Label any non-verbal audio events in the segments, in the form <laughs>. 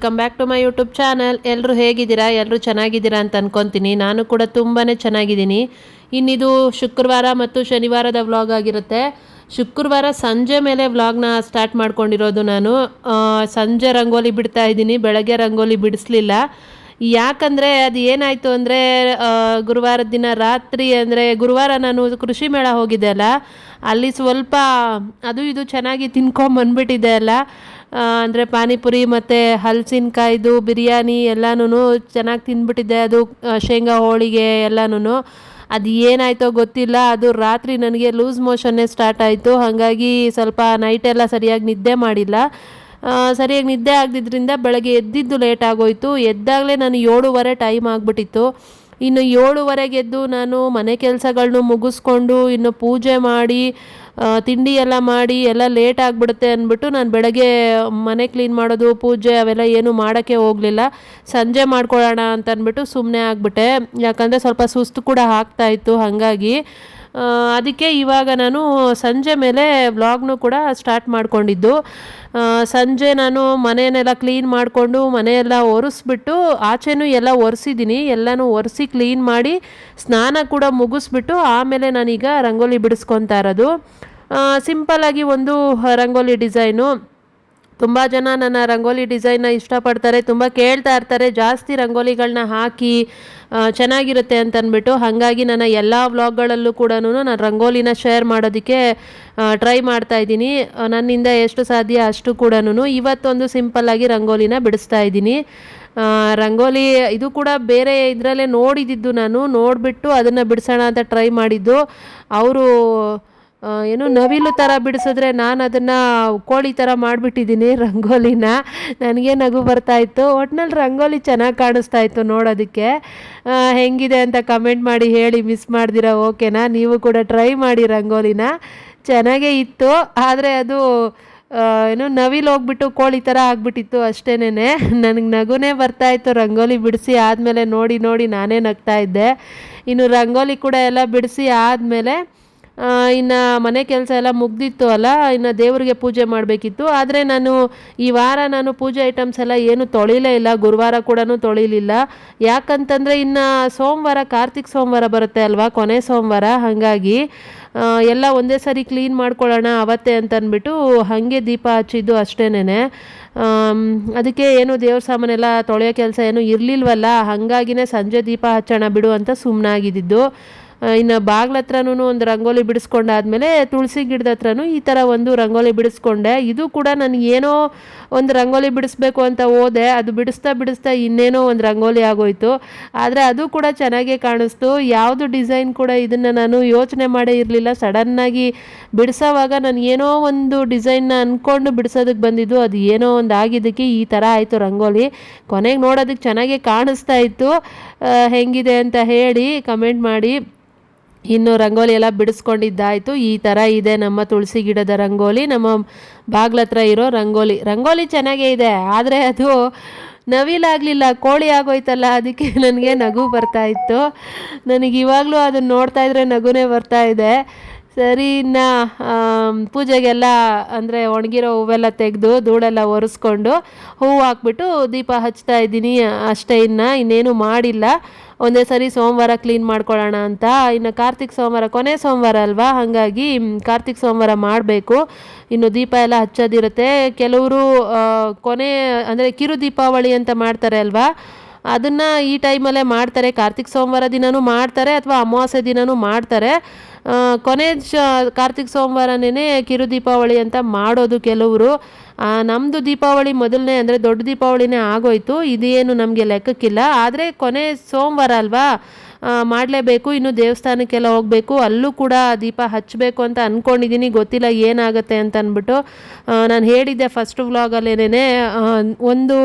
Welcome back to my YouTube channel ಎಲ್ಲರೂ ಹೇಗಿದ್ದೀರಾ? ಎಲ್ಲರೂ ಚೆನ್ನಾಗಿದ್ದೀರಾ ಅಂತ ಅನ್ಕೊತೀನಿ. ನಾನು ಕೂಡ ತುಂಬಾ ಚೆನ್ನಾಗಿದ್ದೀನಿ. ಇನ್ನಿದು ಶುಕ್ರವಾರ ಮತ್ತು ಶನಿವಾರದ ವ್ಲಾಗ್ ಆಗಿರುತ್ತೆ. ಶುಕ್ರವಾರ ಸಂಜೆ ಮೇಲೆ ವ್ಲಾಗ್ನ ಸ್ಟಾರ್ಟ್ ಮಾಡ್ಕೊಂಡಿರೋದು ನಾನು. ಸಂಜೆ ರಂಗೋಲಿ ಬಿಡ್ತಾ ಇದ್ದೀನಿ. ಬೆಳಗ್ಗೆ ರಂಗೋಲಿ ಬಿಡಿಸ್ಲಿಲ್ಲ. ಯಾಕಂದರೆ ಅದು ಏನಾಯಿತು ಅಂದರೆ ಗುರುವಾರದ ದಿನ ರಾತ್ರಿ ಅಂದರೆ ಗುರುವಾರ ನಾನು ಕೃಷಿ ಮೇಳ ಹೋಗಿದ್ದೆ ಅಲ್ಲ. ಅಲ್ಲಿ ಸ್ವಲ್ಪ ಅದು ಇದು ಚೆನ್ನಾಗಿ ತಿನ್ಕೊಂಬಂದ್ಬಿಟ್ಟಿದ್ದೆ ಅಲ್ಲ. ಅಂದರೆ ಪಾನಿಪುರಿ ಮತ್ತು ಹಲಸಿನಕಾಯ್ದು, ಬಿರಿಯಾನಿ ಎಲ್ಲನೂ ಚೆನ್ನಾಗಿ ತಿಂದ್ಬಿಟ್ಟಿದ್ದೆ ಅದು ಶೇಂಗಾ ಹೋಳಿಗೆ ಎಲ್ಲನೂ ಅದು ಏನಾಯ್ತೋ ಗೊತ್ತಿಲ್ಲ. ಅದು ರಾತ್ರಿ ನನಗೆ ಲೂಸ್ ಮೋಷನ್ನೇ ಸ್ಟಾರ್ಟ್ ಆಯಿತು. ಹಾಗಾಗಿ ಸ್ವಲ್ಪ ನೈಟೆಲ್ಲ ಸರಿಯಾಗಿ ನಿದ್ದೆ ಮಾಡಿಲ್ಲ. ಸರಿಯಾಗಿ ನಿದ್ದೆ ಆಗದಿದ್ದರಿಂದ ಬೆಳಗ್ಗೆ ಎದ್ದಿದ್ದು ಲೇಟ್ ಆಗೋಯ್ತು. ಎದ್ದಾಗಲೇ ನಾನು ಏಳುವರೆ ಟೈಮ್ ಆಗಿಬಿಟ್ಟಿತ್ತು. ಇನ್ನು ಏಳುವರೆಗೆದ್ದು ನಾನು ಮನೆ ಕೆಲಸಗಳನ್ನು ಮುಗಿಸ್ಕೊಂಡು ಇನ್ನು ಪೂಜೆ ಮಾಡಿ ತಿಂಡಿ ಎಲ್ಲ ಮಾಡಿ, ಎಲ್ಲ ಲೇಟ್ ಆಗಿಬಿಡುತ್ತೆ ಅಂದ್ಬಿಟ್ಟು ನಾನು ಬೆಳಗ್ಗೆ ಮನೆ ಕ್ಲೀನ್ ಮಾಡೋದು, ಪೂಜೆ ಅವೆಲ್ಲ ಏನು ಮಾಡೋಕ್ಕೆ ಹೋಗಲಿಲ್ಲ. ಸಂಜೆ ಮಾಡ್ಕೊಳ್ಳೋಣ ಅಂತ ಅಂದ್ಬಿಟ್ಟು ಸುಮ್ಮನೆ ಆಗಿಬಿಟ್ಟೆ. ಯಾಕಂದರೆ ಸ್ವಲ್ಪ ಸುಸ್ತು ಕೂಡ ಆಗ್ತಾ ಇತ್ತು ಹಾಗಾಗಿ. ಅದಕ್ಕೆ ಇವಾಗ ನಾನು ಸಂಜೆ ಮೇಲೆ ವ್ಲಾಗ್ನು ಕೂಡ ಸ್ಟಾರ್ಟ್ ಮಾಡ್ಕೊಂಡಿದ್ದು. ಸಂಜೆ ನಾನು ಮನೆಯನ್ನೆಲ್ಲ ಕ್ಲೀನ್ ಮಾಡಿಕೊಂಡು ಮನೆಯೆಲ್ಲ ಒರೆಸ್ಬಿಟ್ಟು ಆಚೆನೂ ಎಲ್ಲ ಒರೆಸಿದ್ದೀನಿ, ಎಲ್ಲನೂ ಒರೆಸಿ ಕ್ಲೀನ್ ಮಾಡಿ ಸ್ನಾನ ಕೂಡ ಮುಗಿಸ್ಬಿಟ್ಟು ಆಮೇಲೆ ನಾನೀಗ ರಂಗೋಲಿ ಬಿಡಿಸ್ಕೊತಾ ಇರೋದು. ಸಿಂಪಲ್ಲಾಗಿ ಒಂದು ರಂಗೋಲಿ ಡಿಸೈನು ತುಂಬ ಜನ ನನ್ನ ರಂಗೋಲಿ ಡಿಸೈನ್ನ ಇಷ್ಟಪಡ್ತಾರೆ, ತುಂಬ ಕೇಳ್ತಾ ಇರ್ತಾರೆ, ಜಾಸ್ತಿ ರಂಗೋಲಿಗಳನ್ನ ಹಾಕಿ ಚೆನ್ನಾಗಿರುತ್ತೆ ಅಂತ ಅಂದ್ಬಿಟ್ಟು ಹಾಗಾಗಿ ನನ್ನ ಎಲ್ಲ ವ್ಲಾಗ್ಗಳಲ್ಲೂ ಕೂಡ ನಾನು ರಂಗೋಲಿನ ಶೇರ್ ಮಾಡೋದಕ್ಕೆ ಟ್ರೈ ಮಾಡ್ತಾ ಇದ್ದೀನಿ. ನನ್ನಿಂದ ಎಷ್ಟು ಸಾಧ್ಯ ಅಷ್ಟು ಕೂಡ ಇವತ್ತೊಂದು ಸಿಂಪಲ್ಲಾಗಿ ರಂಗೋಲಿನ ಬಿಡಿಸ್ತಾ ಇದ್ದೀನಿ. ರಂಗೋಲಿ ಇದು ಕೂಡ ಬೇರೆ ಇದರಲ್ಲೇ ನೋಡಿದ್ದು ನಾನು, ನೋಡಿಬಿಟ್ಟು ಅದನ್ನು ಬಿಡಿಸೋಣ ಅಂತ ಟ್ರೈ ಮಾಡಿದ್ದು. ಅವರು ಏನು ನವಿಲು ಥರ ಬಿಡಿಸಿದ್ರೆ ನಾನು ಅದನ್ನು ಕೋಳಿ ಥರ ಮಾಡಿಬಿಟ್ಟಿದ್ದೀನಿ ರಂಗೋಲಿನ. ನನಗೆ ನಗು ಬರ್ತಾ ಇತ್ತು. ಒಟ್ನಲ್ಲಿ ರಂಗೋಲಿ ಚೆನ್ನಾಗಿ ಕಾಣಿಸ್ತಾ ಇತ್ತು ನೋಡೋದಕ್ಕೆ. ಹೆಂಗಿದೆ ಅಂತ ಕಮೆಂಟ್ ಮಾಡಿ ಹೇಳಿ ಮಿಸ್ ಮಾಡ್ದಿರ ಓಕೆನಾ ನೀವು ಕೂಡ ಟ್ರೈ ಮಾಡಿ ರಂಗೋಲಿನ. ಚೆನ್ನಾಗೇ ಇತ್ತು. ಆದರೆ ಅದು ಏನು ನವಿಲು ಹೋಗ್ಬಿಟ್ಟು ಕೋಳಿ ಥರ ಆಗ್ಬಿಟ್ಟಿತ್ತು ಅಷ್ಟೇನೆ ನನಗೆ ನಗುನೇ ಬರ್ತಾ ಇತ್ತು ರಂಗೋಲಿ ಬಿಡಿಸಿ ಆದಮೇಲೆ ನೋಡಿ ನೋಡಿ ನಾನೇ ನಗ್ತಾ ಇದ್ದೆ. ಇನ್ನು ರಂಗೋಲಿ ಕೂಡ ಎಲ್ಲ ಬಿಡಿಸಿ ಆದಮೇಲೆ ಇನ್ನು ಮನೆ ಕೆಲಸ ಎಲ್ಲ ಮುಗ್ದಿತ್ತು ಅಲ್ಲ, ಇನ್ನು ದೇವರಿಗೆ ಪೂಜೆ ಮಾಡಬೇಕಿತ್ತು. ಆದರೆ ನಾನು ಈ ವಾರ ನಾನು ಪೂಜೆ ಐಟಮ್ಸ್ ಎಲ್ಲ ಏನು ತೊಳಿಲೇ ಇಲ್ಲ, ಗುರುವಾರ ಕೂಡ ತೊಳಿಲಿಲ್ಲ. ಯಾಕಂತಂದರೆ ಇನ್ನು ಸೋಮವಾರ, ಕಾರ್ತಿಕ್ ಸೋಮವಾರ ಬರುತ್ತೆ ಅಲ್ವಾ, ಕೊನೆ ಸೋಮವಾರ, ಹಾಗಾಗಿ ಎಲ್ಲ ಒಂದೇ ಸಾರಿ ಕ್ಲೀನ್ ಮಾಡ್ಕೊಳ್ಳೋಣ ಅವತ್ತೇ ಅಂತಂದ್ಬಿಟ್ಟು ಹಾಗೆ ದೀಪ ಹಚ್ಚಿದ್ದು ಅಷ್ಟೇನೆ ಅದಕ್ಕೆ ಏನು ದೇವ್ರ ಸಾಮಾನೆಲ್ಲ ತೊಳೆಯೋ ಕೆಲಸ ಏನು ಇರಲಿಲ್ವಲ್ಲ, ಹಾಗಾಗಿನೇ ಸಂಜೆ ದೀಪ ಹಚ್ಚೋಣ ಬಿಡು ಅಂತ ಸುಮ್ಮನಾಗಿದ್ದು ಇನ್ನು ಬಾಗ್ಲ ಹತ್ರನೂ ಒಂದು ರಂಗೋಲಿ ಬಿಡಿಸ್ಕೊಂಡಾದ್ಮೇಲೆ ತುಳಸಿ ಗಿಡದ ಹತ್ರನೂ ಈ ಥರ ಒಂದು ರಂಗೋಲಿ ಬಿಡಿಸ್ಕೊಂಡೆ. ಇದು ಕೂಡ ನನಗೆ ಏನೋ ಒಂದು ರಂಗೋಲಿ ಬಿಡಿಸ್ಬೇಕು ಅಂತ ಹೋದೆ. ಅದು ಬಿಡಿಸ್ತಾ ಬಿಡಿಸ್ತಾ ಇನ್ನೇನೋ ಒಂದು ರಂಗೋಲಿ ಆಗೋಯ್ತು. ಆದರೆ ಅದು ಕೂಡ ಚೆನ್ನಾಗೇ ಕಾಣಿಸ್ತು. ಯಾವುದು ಡಿಸೈನ್ ಕೂಡ ಇದನ್ನು ನಾನು ಯೋಚನೆ ಮಾಡೇ ಇರಲಿಲ್ಲ. ಸಡನ್ನಾಗಿ ಬಿಡಿಸೋವಾಗ ನಾನು ಏನೋ ಒಂದು ಡಿಸೈನ್ನ ಅಂದ್ಕೊಂಡು ಬಿಡಿಸೋದಕ್ಕೆ ಬಂದಿದ್ದು. ಅದು ಏನೋ ಒಂದು ಆಗಿದ್ದಕ್ಕೆ ಈ ಥರ ಆಯಿತು ರಂಗೋಲಿ. ಕೊನೆಗೆ ನೋಡೋದಕ್ಕೆ ಚೆನ್ನಾಗೇ ಕಾಣಿಸ್ತಾ ಇತ್ತು. ಹೇಗಿದೆ ಹೆಂಗಿದೆ ಅಂತ ಹೇಳಿ ಕಮೆಂಟ್ ಮಾಡಿ. ಇನ್ನು ರಂಗೋಲಿ ಎಲ್ಲ ಬಿಡಿಸ್ಕೊಂಡಿದ್ದಾಯಿತು. ಈ ಥರ ಇದೆ ನಮ್ಮ ತುಳಸಿ ಗಿಡದ ರಂಗೋಲಿ. ನಮ್ಮ ಬಾಗ್ಲ ಹತ್ರ ಇರೋ ರಂಗೋಲಿ. ರಂಗೋಲಿ ಚೆನ್ನಾಗೇ ಇದೆ, ಆದರೆ ಅದು ನವಿಲಾಗಲಿಲ್ಲ ಕೋಳಿ ಆಗೋಯ್ತಲ್ಲ, ಅದಕ್ಕೆ ನನಗೆ ನಗು ಬರ್ತಾ ಇತ್ತು. ನನಗೆ ಇವಾಗಲೂ ಅದನ್ನು ನೋಡ್ತಾ ಇದ್ರೆ ನಗುನೇ ಬರ್ತಾ ಇದೆ. ಸರಿ, ಇನ್ನು ಪೂಜೆಗೆಲ್ಲ, ಅಂದರೆ ಒಣಗಿರೋ ಹೂವೆಲ್ಲ ತೆಗೆದು ಧೂಳೆಲ್ಲ ಒರೆಸ್ಕೊಂಡು ಹೂವು ಹಾಕ್ಬಿಟ್ಟು ದೀಪ ಹಚ್ತಾ ಇದ್ದೀನಿ ಅಷ್ಟೇ ಇನ್ನು, ಇನ್ನೇನು ಮಾಡಿಲ್ಲ. ಒಂದೇ ಸರಿ ಸೋಮವಾರ ಕ್ಲೀನ್ ಮಾಡ್ಕೊಳ್ಳೋಣ ಅಂತ. ಇನ್ನು ಕಾರ್ತಿಕ್ ಸೋಮವಾರ, ಕೊನೆ ಸೋಮವಾರ ಅಲ್ವಾ? ಹಾಗಾಗಿ ಕಾರ್ತಿಕ್ ಸೋಮವಾರ ಮಾಡಬೇಕು. ಇನ್ನು ದೀಪ ಎಲ್ಲ ಹಚ್ಚೋದಿರುತ್ತೆ. ಕೆಲವರು ಕೊನೆ, ಅಂದರೆ ಕಿರು ದೀಪಾವಳಿ ಅಂತ ಮಾಡ್ತಾರೆ ಅಲ್ವಾ? ಅದನ್ನು ಈ ಟೈಮಲ್ಲೇ ಮಾಡ್ತಾರೆ. ಕಾರ್ತಿಕ್ ಸೋಮವಾರ ದಿನವೂ ಮಾಡ್ತಾರೆ ಅಥವಾ ಅಮಾವಾಸ್ಯೆ ದಿನವೂ ಮಾಡ್ತಾರೆ. ಕೊನೆ ಕಾರ್ತಿಕ್ ಸೋಮವಾರನೇ ಕಿರು ದೀಪಾವಳಿ ಅಂತ ಮಾಡೋದು ಕೆಲವರು. ನಮ್ಮದು ದೀಪಾವಳಿ ಮೊದಲನೇ ಅಂದರೆ ದೊಡ್ಡ ದೀಪಾವಳಿನೇ ಆಗೋಯ್ತು. ಇದೇನು ನಮಗೆ ಲೆಕ್ಕಕ್ಕಿಲ್ಲ. ಆದರೆ ಕೊನೆ ಸೋಮವಾರ ಅಲ್ವಾ? ಮಾಡಲೇಬೇಕು. ಇನ್ನು ದೇವಸ್ಥಾನಕ್ಕೆಲ್ಲ ಹೋಗಬೇಕು. ಅಲ್ಲೂ ಕೂಡ ದೀಪ ಹಚ್ಚಬೇಕು ಅಂತ ಅಂದ್ಕೊಂಡಿದ್ದೀನಿ ಗೊತ್ತಿಲ್ಲ ಏನಾಗುತ್ತೆ ಅಂತ ಅಂದ್ಬಿಟ್ಟು ನಾನು ಹೇಳಿದ್ದೆ ಫಸ್ಟ್ ವ್ಲಾಗಲ್ಲೇನೇ ಒಂದು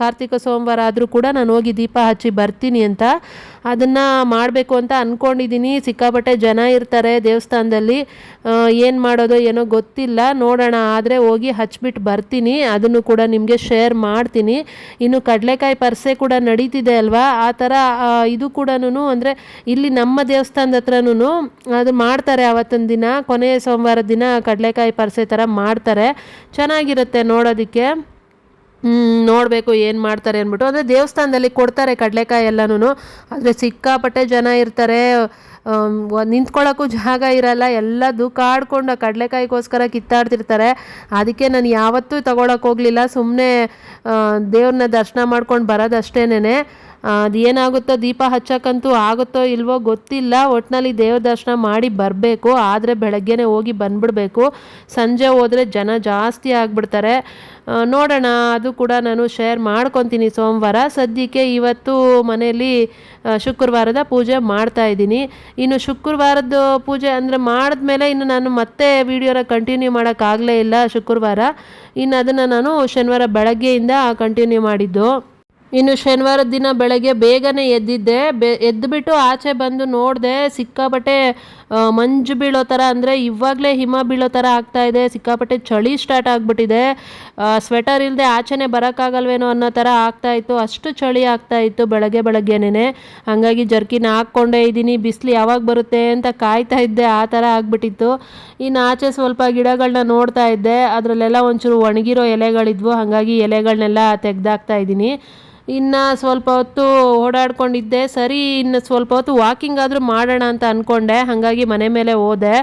ಕಾರ್ತಿಕ ಸೋಮವಾರ ಆದರೂ ಕೂಡ ನಾನು ಹೋಗಿ ದೀಪ ಹಚ್ಚಿ ಬರ್ತೀನಿ ಅಂತ. ಅದನ್ನು ಮಾಡಬೇಕು ಅಂತ ಅಂದ್ಕೊಂಡಿದ್ದೀನಿ ಸಿಕ್ಕಾಪಟ್ಟೆ ಜನ ಇರ್ತಾರೆ ದೇವಸ್ಥಾನದಲ್ಲಿ. ಏನು ಮಾಡೋದು ಏನೋ ಗೊತ್ತಿಲ್ಲ. ನೋಡೋಣ. ಆದರೆ ಹೋಗಿ ಹಚ್ಚಿಬಿಟ್ಟು ಬರ್ತೀನಿ. ಅದನ್ನು ಕೂಡ ನಿಮಗೆ ಶೇರ್ ಮಾಡ್ತೀನಿ. ಇನ್ನು ಕಡಲೆಕಾಯಿ ಪರ್ಸೆ ಕೂಡ ನಡೀತಿದೆ ಅಲ್ವಾ? ಆ ಥರ ಇದು ಕೂಡ ಅಂದರೆ ಇಲ್ಲಿ ನಮ್ಮ ದೇವಸ್ಥಾನದ ಹತ್ರನೂ ಅದು ಮಾಡ್ತಾರೆ. ಆವತ್ತಿನ ದಿನ, ಕೊನೆಯ ಸೋಮವಾರ ದಿನ ಕಡಲೆಕಾಯಿ ಪರ್ಸೆ ಥರ ಮಾಡ್ತಾರೆ. ಚೆನ್ನಾಗಿರುತ್ತೆ ನೋಡೋದಕ್ಕೆ. ನೋಡಬೇಕು ಏನು ಮಾಡ್ತಾರೆ ಅಂದ್ಬಿಟ್ಟು. ಅಂದರೆ ದೇವಸ್ಥಾನದಲ್ಲಿ ಕೊಡ್ತಾರೆ ಕಡಲೆಕಾಯಿ ಎಲ್ಲನೂ ಆದರೆ ಸಿಕ್ಕಾಪಟ್ಟೆ ಜನ ಇರ್ತಾರೆ. ನಿಂತ್ಕೊಳ್ಳೋಕ್ಕೂ ಜಾಗ ಇರಲ್ಲ. ಎಲ್ಲ ಆ ಕಡಲೆಕಾಯಿಗೋಸ್ಕರ ಕಿತ್ತಾಡ್ತಿರ್ತಾರೆ. ಅದಕ್ಕೆ ನಾನು ಯಾವತ್ತೂ ತಗೊಳಕ್ಕೆ ಹೋಗಲಿಲ್ಲ. ಸುಮ್ಮನೆ ದೇವ್ರನ್ನ ದರ್ಶನ ಮಾಡ್ಕೊಂಡು ಬರೋದಷ್ಟೇನೆ ಅದು ಏನಾಗುತ್ತೋ ದೀಪ ಹಚ್ಚಕ್ಕಂತೂ ಆಗುತ್ತೋ ಇಲ್ವೋ ಗೊತ್ತಿಲ್ಲ. ಒಟ್ಟಿನಲ್ಲಿ ದೇವ್ರ ದರ್ಶನ ಮಾಡಿ ಬರಬೇಕು. ಆದರೆ ಬೆಳಗ್ಗೆನೇ ಹೋಗಿ ಬಂದ್ಬಿಡ್ಬೇಕು. ಸಂಜೆ ಹೋದರೆ ಜನ ಜಾಸ್ತಿ ಆಗಿಬಿಡ್ತಾರೆ. ನೋಡೋಣ. ಅದು ಕೂಡ ನಾನು ಶೇರ್ ಮಾಡ್ಕೊತೀನಿ ಸೋಮವಾರ. ಸದ್ಯಕ್ಕೆ ಇವತ್ತು ಮನೆಯಲ್ಲಿ ಶುಕ್ರವಾರದ ಪೂಜೆ ಮಾಡ್ತಾ ಇದ್ದೀನಿ. ಇನ್ನು ಶುಕ್ರವಾರದ ಪೂಜೆ ಅಂದರೆ ಮಾಡಿದ್ಮೇಲೆ ಇನ್ನು ನಾನು ಮತ್ತೆ ವೀಡಿಯೋನ ಕಂಟಿನ್ಯೂ ಮಾಡೋಕ್ಕಾಗಲೇ ಇಲ್ಲ ಶುಕ್ರವಾರ. ಇನ್ನು ಅದನ್ನು ನಾನು ಶನಿವಾರ ಬೆಳಗ್ಗೆಯಿಂದ ಕಂಟಿನ್ಯೂ ಮಾಡಿದ್ದು. ಇನ್ನು ಶನಿವಾರದ ದಿನ ಬೆಳಗ್ಗೆ ಬೇಗನೆ ಎದ್ದಿದ್ದೆ. ಬೆ ಎದ್ದುಬಿಟ್ಟು ಆಚೆ ಬಂದು ನೋಡಿದೆ, ಸಿಕ್ಕಾಪಟ್ಟೆ ಮಂಜು ಬೀಳೋ ಥರ ಅಂದರೆ ಇವಾಗಲೇ ಹಿಮ ಬೀಳೋ ಥರ ಆಗ್ತಾ ಇದೆ. ಸಿಕ್ಕಾಪಟ್ಟೆ ಚಳಿ ಸ್ಟಾರ್ಟ್ ಆಗಿಬಿಟ್ಟಿದೆ. ಸ್ವೆಟರ್ ಇಲ್ಲದೆ ಆಚೆನೆ ಬರೋಕ್ಕಾಗಲ್ವೇನೋ ಅನ್ನೋ ಥರ ಆಗ್ತಾ ಇತ್ತು. ಅಷ್ಟು ಚಳಿ ಆಗ್ತಾ ಇತ್ತು ಬೆಳಗ್ಗೆ ಬೆಳಗ್ಗೆನೇ ಹಾಗಾಗಿ ಜರ್ಕಿನ ಹಾಕ್ಕೊಂಡೇ ಇದ್ದೀನಿ. ಬಿಸಿಲು ಯಾವಾಗ ಬರುತ್ತೆ ಅಂತ ಕಾಯ್ತಾ ಇದ್ದೆ. ಆ ಥರ ಆಗಿಬಿಟ್ಟಿತ್ತು. ಇನ್ನು ಆಚೆ ಸ್ವಲ್ಪ ಗಿಡಗಳನ್ನ ನೋಡ್ತಾ ಇದ್ದೆ. ಅದರಲ್ಲೆಲ್ಲ ಒಂಚೂರು ಒಣಗಿರೋ ಎಲೆಗಳಿದ್ವು. ಹಾಗಾಗಿ ಎಲೆಗಳನ್ನೆಲ್ಲ ತೆಗ್ದಾಕ್ತಾ ಇದ್ದೀನಿ. ಇನ್ನು ಸ್ವಲ್ಪ ಹೊತ್ತು ಓಡಾಡ್ಕೊಂಡಿದ್ದೆ. ಸರಿ, ಇನ್ನು ಸ್ವಲ್ಪ ಹೊತ್ತು ವಾಕಿಂಗ್ ಆದರೂ ಮಾಡೋಣ ಅಂತ ಅಂದ್ಕೊಂಡೆ ಹಾಗಾಗಿ ಮನೆ ಮೇಲೆ ಹೋದೆ.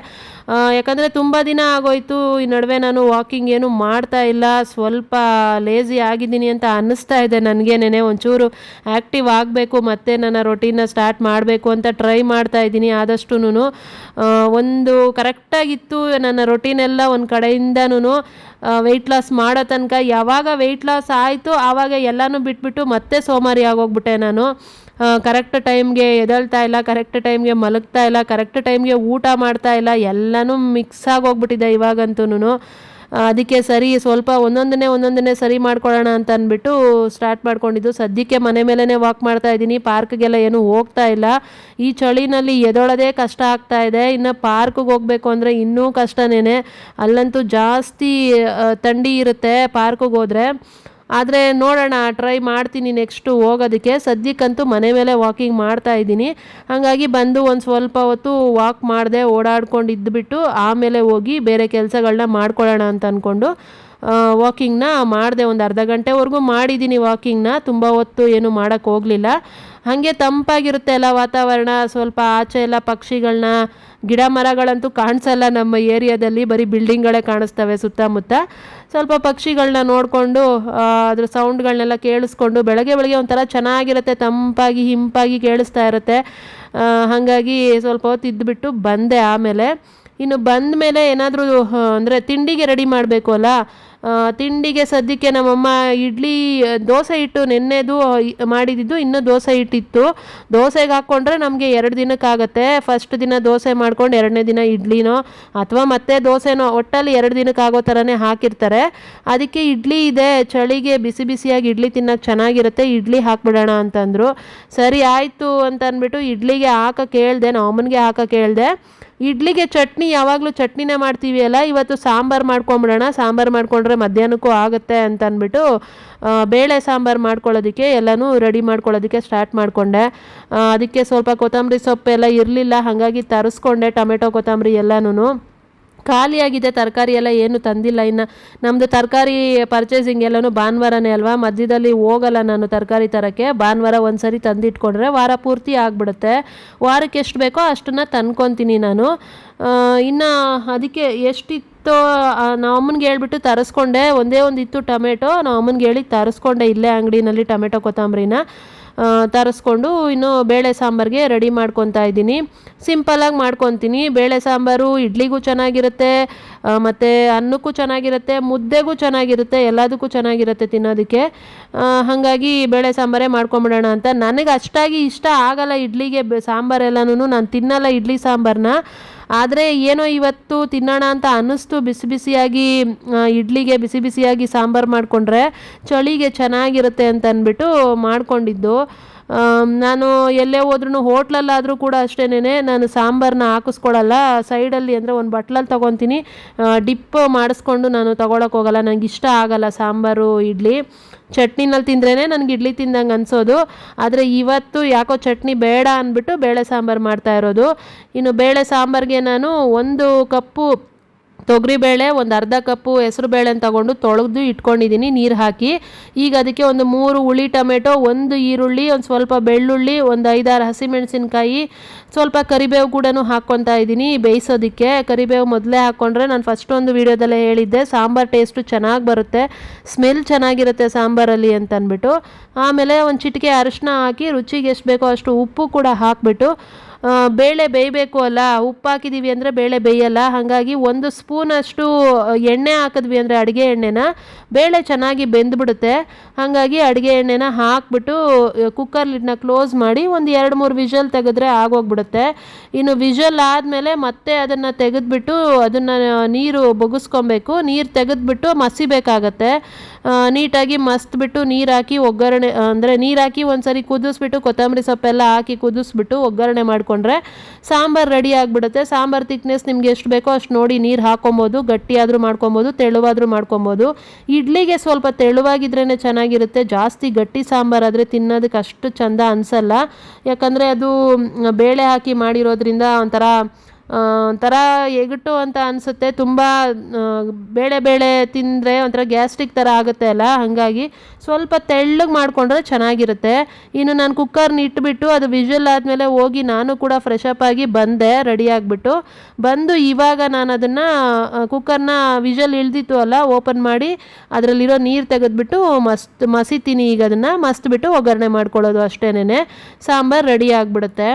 ಯಾಕಂದರೆ ತುಂಬ ದಿನ ಆಗೋಯ್ತು, ಈ ನಡುವೆ ನಾನು ವಾಕಿಂಗ್ ಏನು ಮಾಡ್ತಾ ಇಲ್ಲ, ಸ್ವಲ್ಪ ಲೇಜಿ ಆಗಿದ್ದೀನಿ ಅಂತ ಅನ್ನಿಸ್ತಾ ಇದೆ ನನಗೇನೆ ಒಂಚೂರು ಆ್ಯಕ್ಟಿವ್ ಆಗಬೇಕು, ಮತ್ತೆ ನನ್ನ ರೊಟೀನ ಸ್ಟಾರ್ಟ್ ಮಾಡಬೇಕು ಅಂತ ಟ್ರೈ ಮಾಡ್ತಾ ಇದ್ದೀನಿ ಆದಷ್ಟು ಒಂದು ಕರೆಕ್ಟಾಗಿತ್ತು ನನ್ನ ರೊಟೀನೆಲ್ಲ ಒಂದು ಕಡೆಯಿಂದನೂ ವೆಯ್ಟ್ ಲಾಸ್ ಮಾಡೋ ತನಕ. ಯಾವಾಗ ವೆಯ್ಟ್ ಲಾಸ್ ಆಯಿತು, ಆವಾಗ ಎಲ್ಲನೂ ಬಿಟ್ಬಿಟ್ಟು ಮತ್ತೆ ಸೋಮಾರಿ ಆಗೋಗ್ಬಿಟ್ಟೆ ನಾನು. ಕರೆಕ್ಟ್ ಟೈಮ್ಗೆ ಎದಳ್ತಾ ಇಲ್ಲ ಕರೆಕ್ಟ್ ಟೈಮ್ಗೆ ಮಲಗ್ತಾ ಇಲ್ಲ ಕರೆಕ್ಟ್ ಟೈಮ್ಗೆ ಊಟ ಮಾಡ್ತಾ ಇಲ್ಲ, ಎಲ್ಲನೂ ಮಿಕ್ಸ್ ಆಗೋಗ್ಬಿಟ್ಟಿದೆ ಇವಾಗಂತೂ ಅದಕ್ಕೆ ಸರಿ, ಸ್ವಲ್ಪ ಒಂದೊಂದನೇ ಒಂದೊಂದನೇ ಸರಿ ಮಾಡ್ಕೊಳ್ಳೋಣ ಅಂತ ಅಂದ್ಬಿಟ್ಟು ಸ್ಟಾರ್ಟ್ ಮಾಡ್ಕೊಂಡಿದ್ದು. ಸದ್ಯಕ್ಕೆ ಮನೆ ಮೇಲೇ ವಾಕ್ ಮಾಡ್ತಾ ಇದ್ದೀನಿ ಪಾರ್ಕ್ಗೆಲ್ಲ ಏನೂ ಹೋಗ್ತಾ ಇಲ್ಲ. ಈ ಚಳಿನಲ್ಲಿ ಎದೊಳದೇ ಕಷ್ಟ ಆಗ್ತಾ ಇದೆ. ಇನ್ನು ಪಾರ್ಕ್ಗೆ ಹೋಗಬೇಕು ಅಂದರೆ ಇನ್ನೂ ಕಷ್ಟನೇ ಅಲ್ಲಂತೂ ಜಾಸ್ತಿ ಥಂಡಿ ಇರುತ್ತೆ ಪಾರ್ಕ್ಗೆ ಹೋದರೆ. ಆದರೆ ನೋಡೋಣ ಟ್ರೈ ಮಾಡ್ತೀನಿ ನೆಕ್ಸ್ಟು ಹೋಗೋದಕ್ಕೆ. ಸದ್ಯಕ್ಕಂತೂ ಮನೆ ಮೇಲೆ ವಾಕಿಂಗ್ ಮಾಡ್ತಾ ಇದ್ದೀನಿ. ಹಾಗಾಗಿ ಬಂದು ಒಂದು ಸ್ವಲ್ಪ ಹೊತ್ತು ವಾಕ್ ಮಾಡಿದೆ ಓಡಾಡ್ಕೊಂಡು ಇದ್ದುಬಿಟ್ಟು ಆಮೇಲೆ ಹೋಗಿ ಬೇರೆ ಕೆಲಸಗಳನ್ನ ಮಾಡ್ಕೊಳ್ಳೋಣ ಅಂತ ಅಂದ್ಕೊಂಡು ವಾಕಿಂಗ್ನ ಮಾಡಿದೆ ಒಂದು ಅರ್ಧ ಗಂಟೆವರೆಗೂ ಮಾಡಿದ್ದೀನಿ ವಾಕಿಂಗ್ನ ತುಂಬ ಹೊತ್ತು ಏನು ಮಾಡೋಕ್ಕೆ ಹೋಗಲಿಲ್ಲ. ಹಾಗೆ ತಂಪಾಗಿರುತ್ತೆ ಅಲ್ಲ ವಾತಾವರಣ. ಸ್ವಲ್ಪ ಆಚೆ ಎಲ್ಲ ಪಕ್ಷಿಗಳನ್ನ ಗಿಡ ಮರಗಳಂತೂ ಕಾಣಿಸಲ್ಲ ನಮ್ಮ ಏರಿಯಾದಲ್ಲಿ. ಬರೀ ಬಿಲ್ಡಿಂಗ್ಗಳೇ ಕಾಣಿಸ್ತವೆ ಸುತ್ತಮುತ್ತ. ಸ್ವಲ್ಪ ಪಕ್ಷಿಗಳನ್ನ ನೋಡಿಕೊಂಡು ಅದ್ರ ಸೌಂಡ್ಗಳನ್ನೆಲ್ಲ ಕೇಳಿಸ್ಕೊಂಡು ಬೆಳಗ್ಗೆ ಬೆಳಗ್ಗೆ ಒಂಥರ ಚೆನ್ನಾಗಿರುತ್ತೆ. ತಂಪಾಗಿ, ಹಿಂಪಾಗಿ ಕೇಳಿಸ್ತಾ ಇರುತ್ತೆ. ಹಾಗಾಗಿ ಸ್ವಲ್ಪ ಹೊತ್ತು ಇದ್ದುಬಿಟ್ಟು ಬಂದೆ ಆಮೇಲೆ. ಇನ್ನು ಬಂದ ಮೇಲೆ ಏನಾದರೂ ಅಂದರೆ ತಿಂಡಿಗೆ ರೆಡಿ ಮಾಡಬೇಕು ಅಲ್ಲ. ತಿಂಡಿಗೆ ಸದ್ಯಕ್ಕೆ ನಮ್ಮಮ್ಮ ಇಡ್ಲಿ ದೋಸೆ ಹಿಟ್ಟು ನೆನ್ನೆದು ಮಾಡಿದ್ದು, ಇನ್ನೂ ದೋಸೆ ಹಿಟ್ಟಿತ್ತು ದೋಸೆಗೆ ಹಾಕ್ಕೊಂಡ್ರೆ ನಮಗೆ ಎರಡು ದಿನಕ್ಕಾಗತ್ತೆ. ಫಸ್ಟ್ ದಿನ ದೋಸೆ ಮಾಡ್ಕೊಂಡು ಎರಡನೇ ದಿನ ಇಡ್ಲಿನೋ, ಅಥವಾ ಮತ್ತೆ ದೋಸೆನೋ, ಒಟ್ಟಲ್ಲಿ ಎರಡು ದಿನಕ್ಕೆ ಆಗೋ ಥರನೇ ಹಾಕಿರ್ತಾರೆ. ಅದಕ್ಕೆ ಇಡ್ಲಿ ಇದೆ. ಚಳಿಗೆ ಬಿಸಿ ಬಿಸಿಯಾಗಿ ಇಡ್ಲಿ ತಿನ್ನೋಕೆ ಚೆನ್ನಾಗಿರುತ್ತೆ. ಇಡ್ಲಿ ಹಾಕ್ಬಿಡೋಣ ಅಂತಂದರು. ಸರಿ, ಆಯಿತು ಅಂತ ಅಂದ್ಬಿಟ್ಟು ಇಡ್ಲಿಗೆ ಹಾಕೋ ಕೇಳಿದೆ ನಮ್ಮ ಅಮ್ಮನಿಗೆ ಹಾಕಕ್ಕೆ ಹೇಳ್ದೆ. ಇಡ್ಲಿಗೆ ಚಟ್ನಿ, ಯಾವಾಗಲೂ ಚಟ್ನಿನೇ ಮಾಡ್ತೀವಿ ಅಲ್ಲ? ಇವತ್ತು ಸಾಂಬಾರು ಮಾಡ್ಕೊಂಬಿಡೋಣ. ಸಾಂಬಾರು ಮಾಡ್ಕೊಂಡ್ರೆ ಮಧ್ಯಾಹ್ನಕ್ಕೂ ಆಗುತ್ತೆ ಅಂತ ಅಂದ್ಬಿಟ್ಟು ಬೇಳೆ ಸಾಂಬಾರು ಮಾಡ್ಕೊಳ್ಳೋದಕ್ಕೆ ಎಲ್ಲನೂ ರೆಡಿ ಮಾಡ್ಕೊಳ್ಳೋದಕ್ಕೆ ಸ್ಟಾರ್ಟ್ ಮಾಡಿಕೊಂಡೆ. ಅದಕ್ಕೆ ಸ್ವಲ್ಪ ಕೊತ್ತಂಬರಿ ಸೊಪ್ಪು ಎಲ್ಲ ಇರಲಿಲ್ಲ, ಹಾಗಾಗಿ ತರಿಸ್ಕೊಂಡೆ ಟೊಮೆಟೊ, ಕೊತ್ತಂಬರಿ ಎಲ್ಲನೂ ಖಾಲಿಯಾಗಿದೆ, ತರಕಾರಿ ಎಲ್ಲ ಏನು ತಂದಿಲ್ಲ. ಇನ್ನು ನಮ್ಮದು ತರಕಾರಿ ಪರ್ಚೇಸಿಂಗ್ ಎಲ್ಲನೂ ಭಾನುವಾರನೇ ಅಲ್ವಾ? ಮಧ್ಯದಲ್ಲಿ ಹೋಗಲ್ಲ ನಾನು ತರಕಾರಿ ತರೋಕ್ಕೆ. ಭಾನುವಾರ ಒಂದು ಸರಿ ತಂದಿಟ್ಕೊಂಡ್ರೆ ವಾರ ಪೂರ್ತಿ ಆಗಿಬಿಡುತ್ತೆ. ವಾರಕ್ಕೆ ಎಷ್ಟು ಬೇಕೋ ಅಷ್ಟನ್ನು ತಂದ್ಕೊತೀನಿ ನಾನು. ಇನ್ನು ಅದಕ್ಕೆ ಎಷ್ಟಿತ್ತು ನಾವು ಅಮ್ಮನಿಗೆ ಹೇಳ್ಬಿಟ್ಟು ತರಿಸ್ಕೊಂಡೆ. ಒಂದೇ ಒಂದು ಇತ್ತು ಟೊಮೆಟೊ. ನಾವು ಅಮ್ಮನಿಗೆ ಹೇಳಿ ತರಿಸ್ಕೊಂಡೆ ಇಲ್ಲೇ ಅಂಗಡಿನಲ್ಲಿ ಟೊಮೆಟೊ ಕೊತ್ತಂಬರಿನ. ತರಿಸ್ಕೊಂಡು ಇನ್ನು ಬೇಳೆ ಸಾಂಬಾರಿಗೆ ರೆಡಿ ಮಾಡ್ಕೊತಾ ಇದ್ದೀನಿ. ಸಿಂಪಲಾಗಿ ಮಾಡ್ಕೊತೀನಿ. ಬೇಳೆ ಸಾಂಬಾರು ಇಡ್ಲಿಗೂ ಚೆನ್ನಾಗಿರುತ್ತೆ ಮತ್ತು ಅನ್ನಕ್ಕೂ ಚೆನ್ನಾಗಿರುತ್ತೆ, ಮುದ್ದೆಗೂ ಚೆನ್ನಾಗಿರುತ್ತೆ, ಎಲ್ಲದಕ್ಕೂ ಚೆನ್ನಾಗಿರುತ್ತೆ ತಿನ್ನೋದಕ್ಕೆ. ಹಾಗಾಗಿ ಬೇಳೆ ಸಾಂಬಾರೇ ಮಾಡ್ಕೊಂಬಿಡೋಣ ಅಂತ. ನನಗೆ ಅಷ್ಟಾಗಿ ಇಷ್ಟ ಆಗಲ್ಲ ಇಡ್ಲಿಗೆ ಸಾಂಬಾರೆಲ್ಲನೂ ನಾನು ತಿನ್ನಲ್ಲ ಇಡ್ಲಿ ಸಾಂಬಾರನ್ನ ಆದರೆ ಏನೋ ಇವತ್ತು ತಿನ್ನೋಣ ಅಂತ ಅನ್ನಿಸ್ತು. ಬಿಸಿ ಬಿಸಿಯಾಗಿ ಇಡ್ಲಿಗೆ ಬಿಸಿ ಬಿಸಿಯಾಗಿ ಸಾಂಬಾರು ಮಾಡಿಕೊಂಡ್ರೆ ಚಳಿಗೆ ಚೆನ್ನಾಗಿರುತ್ತೆ ಅಂತ ಅಂದ್ಬಿಟ್ಟು ಮಾಡ್ಕೊಂಡಿದ್ದು. ನಾನು ಎಲ್ಲೇ ಹೋದ್ರೂ ಹೋಟ್ಲಲ್ಲಾದರೂ ಕೂಡ ಅಷ್ಟೇನೆ ನಾನು ಸಾಂಬಾರನ್ನ ಹಾಕಿಸ್ಕೊಳಲ್ಲ ಸೈಡಲ್ಲಿ ಅಂದರೆ ಒಂದು ಬಟ್ಲಲ್ಲಿ ತೊಗೊತೀನಿ. ಡಿಪ್ ಮಾಡಿಸ್ಕೊಂಡು ನಾನು ತೊಗೊಳಕ್ಕೆ ಹೋಗಲ್ಲ. ನನಗೆ ಇಷ್ಟ ಆಗಲ್ಲ ಸಾಂಬಾರು, ಇಡ್ಲಿ. ಚಟ್ನಿನಲ್ಲಿ ತಿಂದ್ರೇ ನನಗೆ ಇಡ್ಲಿ ತಿಂದಂಗೆ ಅನಿಸೋದು. ಆದರೆ ಇವತ್ತು ಯಾಕೋ ಚಟ್ನಿ ಬೇಡ ಅಂದ್ಬಿಟ್ಟು ಬೇಳೆ ಸಾಂಬಾರು ಮಾಡ್ತಾ ಇರೋದು. ಇನ್ನು ಬೇಳೆ ಸಾಂಬಾರಿಗೆ ನಾನು ಒಂದು ಕಪ್ಪು ತೊಗರಿಬೇಳೆ ಒಂದು ಅರ್ಧ ಕಪ್ಪು ಹೆಸರು ಬೇಳೆನ ತಗೊಂಡು ತೊಳೆದು ಇಟ್ಕೊಂಡಿದ್ದೀನಿ ನೀರು ಹಾಕಿ. ಈಗ ಅದಕ್ಕೆ ಒಂದು ಮೂರು ಹುಳಿ ಟೊಮೆಟೊ, ಒಂದು ಈರುಳ್ಳಿ, ಒಂದು ಸ್ವಲ್ಪ ಬೆಳ್ಳುಳ್ಳಿ, ಒಂದು ಐದಾರು ಹಸಿಮೆಣಸಿನ್ಕಾಯಿ, ಸ್ವಲ್ಪ ಕರಿಬೇವು ಕೂಡ ಹಾಕ್ಕೊತಾ ಇದ್ದೀನಿ ಬೇಯಿಸೋದಕ್ಕೆ. ಕರಿಬೇವು ಮೊದಲೇ ಹಾಕ್ಕೊಂಡ್ರೆ ನಾನು ಫಸ್ಟ್ ಒಂದು ವೀಡಿಯೋದಲ್ಲೇ ಹೇಳಿದ್ದೆ, ಸಾಂಬಾರು ಟೇಸ್ಟು ಚೆನ್ನಾಗಿ ಬರುತ್ತೆ ಸ್ಮೆಲ್ ಚೆನ್ನಾಗಿರುತ್ತೆ ಸಾಂಬಾರಲ್ಲಿ ಅಂತ ಆಮೇಲೆ ಒಂದು ಚಿಟಿಕೆ ಅರಿಶಿನ ಹಾಕಿ, ರುಚಿಗೆ ಎಷ್ಟು ಬೇಕೋ ಅಷ್ಟು ಉಪ್ಪು ಕೂಡ ಹಾಕಿಬಿಟ್ಟು ಬೇಳೆ ಬೇಯಬೇಕು ಅಲ್ಲ, ಉಪ್ಪು ಹಾಕಿದ್ದೀವಿ ಅಂದರೆ ಬೇಳೆ ಬೇಯಲ್ಲ, ಹಾಗಾಗಿ ಒಂದು ಸ್ಪೂನಷ್ಟು ಎಣ್ಣೆ ಹಾಕಿದ್ವಿ ಅಂದರೆ ಅಡುಗೆ ಎಣ್ಣೆನ, ಬೇಳೆ ಚೆನ್ನಾಗಿ ಬೆಂದ್ಬಿಡುತ್ತೆ, ಹಾಗಾಗಿ ಅಡುಗೆ ಎಣ್ಣೆನ ಹಾಕ್ಬಿಟ್ಟು ಕುಕ್ಕರ್ ಲಿಡ್ನ ಕ್ಲೋಸ್ ಮಾಡಿ ಒಂದು ಎರಡು ಮೂರು ವಿಷಲ್ ತೆಗೆದ್ರೆ ಆಗೋಗ್ಬಿಡುತ್ತೆ. ಇನ್ನು ವಿಷಲ್ ಆದಮೇಲೆ ಮತ್ತೆ ಅದನ್ನು ತೆಗೆದ್ಬಿಟ್ಟು ಅದನ್ನು ನೀರು ಬೊಗಿಸ್ಕೊಬೇಕು, ನೀರು ತೆಗೆದ್ಬಿಟ್ಟು ಮಸಿಬೇಕಾಗತ್ತೆ. ನೀಟಾಗಿ ಮಸ್ತ್ಬಿಟ್ಟು ನೀರು ಹಾಕಿ ಒಗ್ಗರಣೆ ಅಂದರೆ ನೀರು ಹಾಕಿ ಒಂದ್ಸರಿ ಕುದಿಸ್ಬಿಟ್ಟು ಕೊತ್ತಂಬರಿ ಸೊಪ್ಪೆಲ್ಲ ಹಾಕಿ ಕುದಿಸ್ಬಿಟ್ಟು ಒಗ್ಗರಣೆ ಮಾಡಿಕೊಂಡ್ರೆ ಸಾಂಬಾರು ರೆಡಿ ಆಗಿಬಿಡುತ್ತೆ. ಸಾಂಬಾರು ತಿಕ್ನೆಸ್ ನಿಮ್ಗೆ ಎಷ್ಟು ಬೇಕೋ ಅಷ್ಟು ನೋಡಿ ನೀರು ಹಾಕೊಬೋದು, ಗಟ್ಟಿಯಾದರೂ ಮಾಡ್ಕೊಬೋದು, ತೆಳುವಾದರೂ ಮಾಡ್ಕೊಬೋದು. ಇಡ್ಲಿಗೆ ಸ್ವಲ್ಪ ತೆಳುವಾಗಿದ್ರೇ ಚೆನ್ನಾಗಿರುತ್ತೆ. ಜಾಸ್ತಿ ಗಟ್ಟಿ ಸಾಂಬಾರಾದರೆ ತಿನ್ನೋದಕ್ಕೆ ಅಷ್ಟು ಚಂದ ಅನಿಸಲ್ಲ. ಯಾಕಂದರೆ ಅದು ಬೇಳೆ ಹಾಕಿ ಮಾಡಿರೋದ್ರಿಂದ ಒಂಥರ ಒಂಥರ ಎಗಟು ಅಂತ ಅನಿಸುತ್ತೆ. ತುಂಬ ಬೇಳೆ ಬೇಳೆ ತಿಂದರೆ ಒಂಥರ ಗ್ಯಾಸ್ಟ್ರಿಕ್ ಥರ ಆಗುತ್ತೆ ಅಲ್ಲ, ಹಾಗಾಗಿ ಸ್ವಲ್ಪ ತೆಳ್ಳಗೆ ಮಾಡಿಕೊಂಡ್ರೆ ಚೆನ್ನಾಗಿರುತ್ತೆ. ಇನ್ನು ನಾನು ಕುಕ್ಕರ್ನ ಇಟ್ಬಿಟ್ಟು ಅದು ವಿಜುವಲ್ ಆದಮೇಲೆ ಹೋಗಿ ನಾನು ಕೂಡ ಫ್ರೆಶ್ ಅಪ್ ಆಗಿ ಬಂದೆ ರೆಡಿ ಆಗಿಬಿಟ್ಟು. ಬಂದು ಇವಾಗ ನಾನು ಅದನ್ನು ಕುಕ್ಕರ್ನ ವಿಜುವಲ್ ಇಳ್ದಿತ್ತು ಅಲ್ಲ, ಓಪನ್ ಮಾಡಿ ಅದರಲ್ಲಿರೋ ನೀರು ತೆಗೆದ್ಬಿಟ್ಟು ಮಸ್ತ್, ಮಸಿತೀನಿ ಈಗ ಅದನ್ನು, ಮಸ್ತ್ ಬಿಟ್ಟು ಒಗ್ಗರಣೆ ಮಾಡ್ಕೊಳ್ಳೋದು ಅಷ್ಟೇನೆ ಸಾಂಬಾರು ರೆಡಿ ಆಗಿಬಿಡುತ್ತೆ.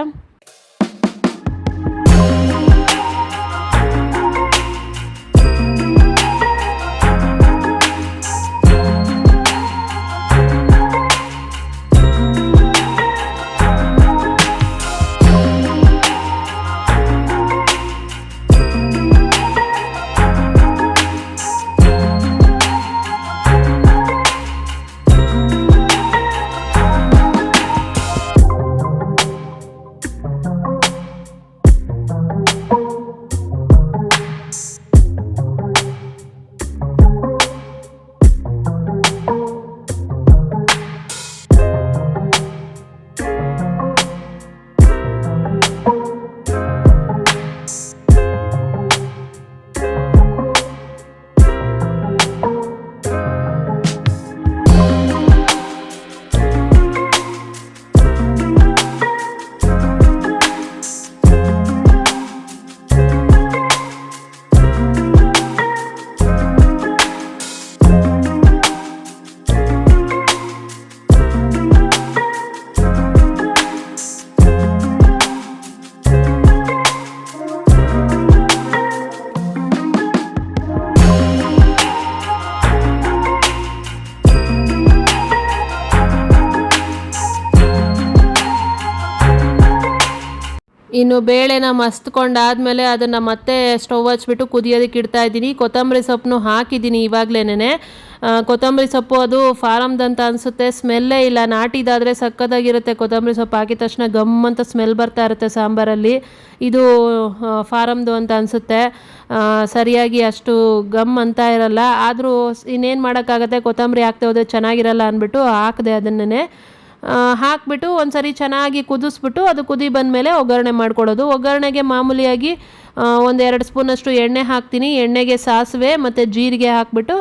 ಇನ್ನು ಬೇಳೆನ ಮಸ್ತ್ಕೊಂಡಾದ್ಮೇಲೆ ಅದನ್ನು ಮತ್ತೆ ಸ್ಟವ್ ಹಚ್ಬಿಟ್ಟು ಕುದಿಯೋದಕ್ಕೆ ಇಡ್ತಾ ಇದ್ದೀನಿ. ಕೊತ್ತಂಬರಿ ಸೊಪ್ಪನ್ನು ಹಾಕಿದ್ದೀನಿ ಇವಾಗಲೇನೆ ಕೊತ್ತಂಬರಿ ಸೊಪ್ಪು ಅದು ಫಾರಮ್ದಂತ ಅನಿಸುತ್ತೆ. ಸ್ಮೆಲ್ಲೇ ಇಲ್ಲ. ನಾಟಿದಾದರೆ ಸಕ್ಕತ್ತಾಗಿರುತ್ತೆ ಕೊತ್ತಂಬರಿ ಸೊಪ್ಪು. ಹಾಕಿದ ತಕ್ಷಣ ಗಮ್ ಅಂತ ಸ್ಮೆಲ್ ಬರ್ತಾ ಇರುತ್ತೆ ಸಾಂಬಾರಲ್ಲಿ. ಇದು ಫಾರಮ್ದು ಅಂತ ಅನಿಸುತ್ತೆ. ಸರಿಯಾಗಿ ಅಷ್ಟು ಗಮ್ ಅಂತ ಇರಲ್ಲ. ಆದರೂ ಇನ್ನೇನು ಮಾಡೋಕ್ಕಾಗತ್ತೆ? ಕೊತ್ತಂಬರಿ ಹಾಕ್ತಾ ಹೋದರೆ ಚೆನ್ನಾಗಿರಲ್ಲ ಅಂದ್ಬಿಟ್ಟು ಹಾಕಿದೆ ಅದನ್ನೇ ಹಾಕ್ಬಿಟ್ಟು ಒಂದ್ಸರಿ ಚೆನ್ನಾಗಿ ಕುದಿಸ್ಬಿಟ್ಟು ಅದು ಕುದಿ ಬಂದಮೇಲೆ ಒಗ್ಗರಣೆ ಮಾಡ್ಕೊಳ್ಳೋದು. ಒಗ್ಗರಣೆಗೆ ಮಾಮೂಲಿಯಾಗಿ ಒಂದು ಒಂದೆರಡು ಸ್ಪೂನಷ್ಟು ಎಣ್ಣೆ ಹಾಕ್ತೀನಿ. ಎಣ್ಣೆಗೆ ಸಾಸಿವೆ ಮತ್ತು ಜೀರಿಗೆ ಹಾಕ್ಬಿಟ್ಟು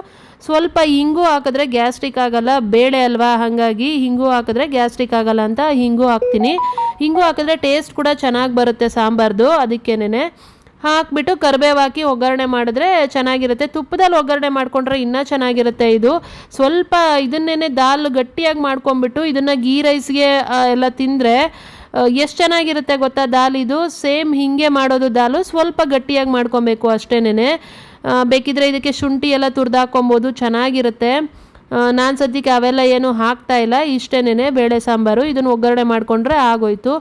ಸ್ವಲ್ಪ ಹಿಂಗು ಹಾಕಿದ್ರೆ ಗ್ಯಾಸ್ಟ್ರಿಕ್ ಆಗಲ್ಲ, ಬೇಳೆ ಅಲ್ವಾ? ಹಾಗಾಗಿ ಹಿಂಗು ಹಾಕಿದ್ರೆ ಗ್ಯಾಸ್ಟ್ರಿಕ್ ಆಗಲ್ಲ ಅಂತ ಹಿಂಗು ಹಾಕ್ತೀನಿ. ಹಿಂಗು ಹಾಕಿದ್ರೆ ಟೇಸ್ಟ್ ಕೂಡ ಚೆನ್ನಾಗಿ ಬರುತ್ತೆ ಸಾಂಬಾರ್ದು. ಅದಕ್ಕೇನೆ ಹಾಕ್ಬಿಟ್ಟು ಕರಿಬೇವು ಹಾಕಿ ಒಗ್ಗರಣೆ ಮಾಡಿದ್ರೆ ಚೆನ್ನಾಗಿರುತ್ತೆ. ತುಪ್ಪದಲ್ಲಿ ಒಗ್ಗರಣೆ ಮಾಡ್ಕೊಂಡ್ರೆ ಇನ್ನೂ ಚೆನ್ನಾಗಿರುತ್ತೆ ಇದು. ಸ್ವಲ್ಪ ಇದನ್ನೇ ದಾಲ್ ಗಟ್ಟಿಯಾಗಿ ಮಾಡ್ಕೊಂಬಿಟ್ಟು ಇದನ್ನು ಗೀ ರೈಸ್ಗೆ ಎಲ್ಲ ತಿಂದರೆ ಎಷ್ಟು ಚೆನ್ನಾಗಿರುತ್ತೆ ಗೊತ್ತಾ ದಾಲ್ ಇದು? ಸೇಮ್ ಹೀಗೆ ಮಾಡೋದು ದಾಲು, ಸ್ವಲ್ಪ ಗಟ್ಟಿಯಾಗಿ ಮಾಡ್ಕೊಬೇಕು ಅಷ್ಟೇನೆ ಬೇಕಿದ್ರೆ ಇದಕ್ಕೆ ಶುಂಠಿ ಎಲ್ಲ ತುರ್ದು ಹಾಕ್ಕೊಬೋದು, ಚೆನ್ನಾಗಿರುತ್ತೆ. ನಾನು ಸದ್ಯಕ್ಕೆ ಅವೆಲ್ಲ ಏನು ಹಾಕ್ತಾ ಇಲ್ಲ. ಇಷ್ಟೇನೇ ಬೇಳೆ ಸಾಂಬಾರು. ಇದನ್ನು ಒಗ್ಗರಣೆ ಮಾಡಿಕೊಂಡ್ರೆ ಆಗೋಯ್ತು.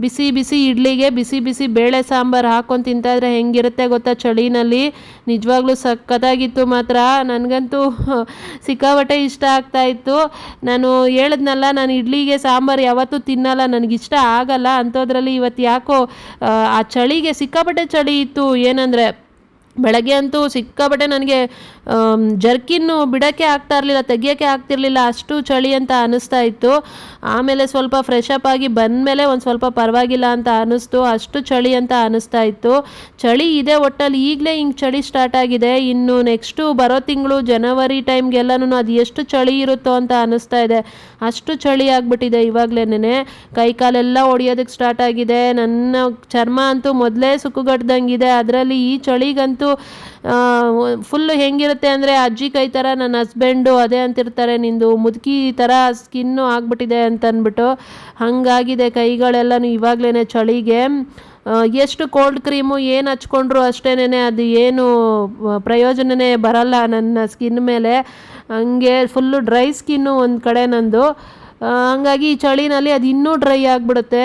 ಬಿಸಿ ಬಿಸಿ ಇಡ್ಲಿಗೆ ಬಿಸಿ ಬಿಸಿ ಬೇಳೆ ಸಾಂಬಾರು ಹಾಕ್ಕೊಂಡು ತಿಂತಾಯಿದ್ರೆ ಹೆಂಗಿರುತ್ತೆ ಗೊತ್ತಾ ಚಳಿನಲ್ಲಿ? ನಿಜವಾಗ್ಲೂ ಸಖತ್ತಾಗಿತ್ತು ಮಾತ್ರ. ನನಗಂತೂ <laughs> ಸಿಕ್ಕಾಪಟ್ಟೆ ಇಷ್ಟ ಆಗ್ತಾ ಇತ್ತು. ನಾನು ಹೇಳಿದ್ನಲ್ಲ ನಾನು ಇಡ್ಲಿಗೆ ಸಾಂಬಾರು ಯಾವತ್ತೂ ತಿನ್ನಲ್ಲ. ನನಗಿಷ್ಟ ಆಗಲ್ಲ. ಅಂಥದ್ರಲ್ಲಿ ಇವತ್ತು ಯಾಕೋ ಆ, ಆ ಚಳಿಗೆ ಸಿಕ್ಕಾಪಟ್ಟೆ ಚಳಿ ಇತ್ತು. ಏನಂದರೆ ಬೆಳಗ್ಗೆ ಅಂತೂ ಸಿಕ್ಕಾಪಟ್ಟೆ ನನಗೆ ಜರ್ಕಿನ್ನು ಬಿಡೋಕ್ಕೆ ಆಗ್ತಾ ಇರಲಿಲ್ಲ, ತೆಗಿಯೋಕ್ಕೆ ಆಗ್ತಿರ್ಲಿಲ್ಲ ಅಷ್ಟು ಚಳಿ ಅಂತ ಅನ್ನಿಸ್ತಾ ಇತ್ತು. ಆಮೇಲೆ ಸ್ವಲ್ಪ ಫ್ರೆಶ್ ಅಪ್ ಆಗಿ ಬಂದಮೇಲೆ ಒಂದು ಸ್ವಲ್ಪ ಪರವಾಗಿಲ್ಲ ಅಂತ ಅನ್ನಿಸ್ತು, ಅಷ್ಟು ಚಳಿ ಅಂತ ಅನ್ನಿಸ್ತಾ ಇತ್ತು. ಚಳಿ ಇದೆ ಒಟ್ಟಲ್ಲಿ, ಈಗಲೇ ಹಿಂಗೆ ಚಳಿ ಸ್ಟಾರ್ಟ್ ಆಗಿದೆ. ಇನ್ನು ನೆಕ್ಸ್ಟು ಬರೋ ತಿಂಗಳು ಜನವರಿ ಟೈಮ್ಗೆಲ್ಲನೂ ಅದು ಎಷ್ಟು ಚಳಿ ಇರುತ್ತೋ ಅಂತ ಅನ್ನಿಸ್ತಾ ಇದೆ. ಅಷ್ಟು ಚಳಿ ಆಗಿಬಿಟ್ಟಿದೆ ಇವಾಗಲೇ ಕೈ ಕಾಲೆಲ್ಲ ಹೊಡಿಯೋದಕ್ಕೆ ಸ್ಟಾರ್ಟ್ ಆಗಿದೆ. ನನ್ನ ಚರ್ಮ ಅಂತೂ ಮೊದಲೇ ಸುಕ್ಕುಗಟ್ದಂಗಿದೆ. ಅದರಲ್ಲಿ ಈ ಚಳಿಗಂತೂ ಫುಲ್ಲು ಹೆಂಗಿರುತ್ತೆ ಅಂದರೆ ಅಜ್ಜಿ ಕೈ ಥರ ನನ್ನ ಹಸ್ಬೆಂಡು ಅದೇ ಅಂತಿರ್ತಾರೆ, ನಿಂದು ಮುದುಕಿ ಥರ ಸ್ಕಿನ್ನು ಆಗಿಬಿಟ್ಟಿದೆ ಅಂತ ಅಂದ್ಬಿಟ್ಟು ಹಾಗಾಗಿದೆ ಕೈಗಳೆಲ್ಲನೂ ಇವಾಗಲೇ ಚಳಿಗೆ. ಎಷ್ಟು ಕೋಲ್ಡ್ ಕ್ರೀಮು ಏನು ಹಚ್ಕೊಂಡ್ರು ಅಷ್ಟೇನೆ ಅದು ಏನು ಪ್ರಯೋಜನವೇ ಬರಲ್ಲ ನನ್ನ ಸ್ಕಿನ್ ಮೇಲೆ. ಹಂಗೆ ಫುಲ್ಲು ಡ್ರೈ ಸ್ಕಿನ್ನು ಒಂದು ಕಡೆ ನಂದು. ಹಂಗಾಗಿ ಈ ಚಳಿನಲ್ಲಿ ಅದು ಇನ್ನೂ ಡ್ರೈ ಆಗಿಬಿಡುತ್ತೆ.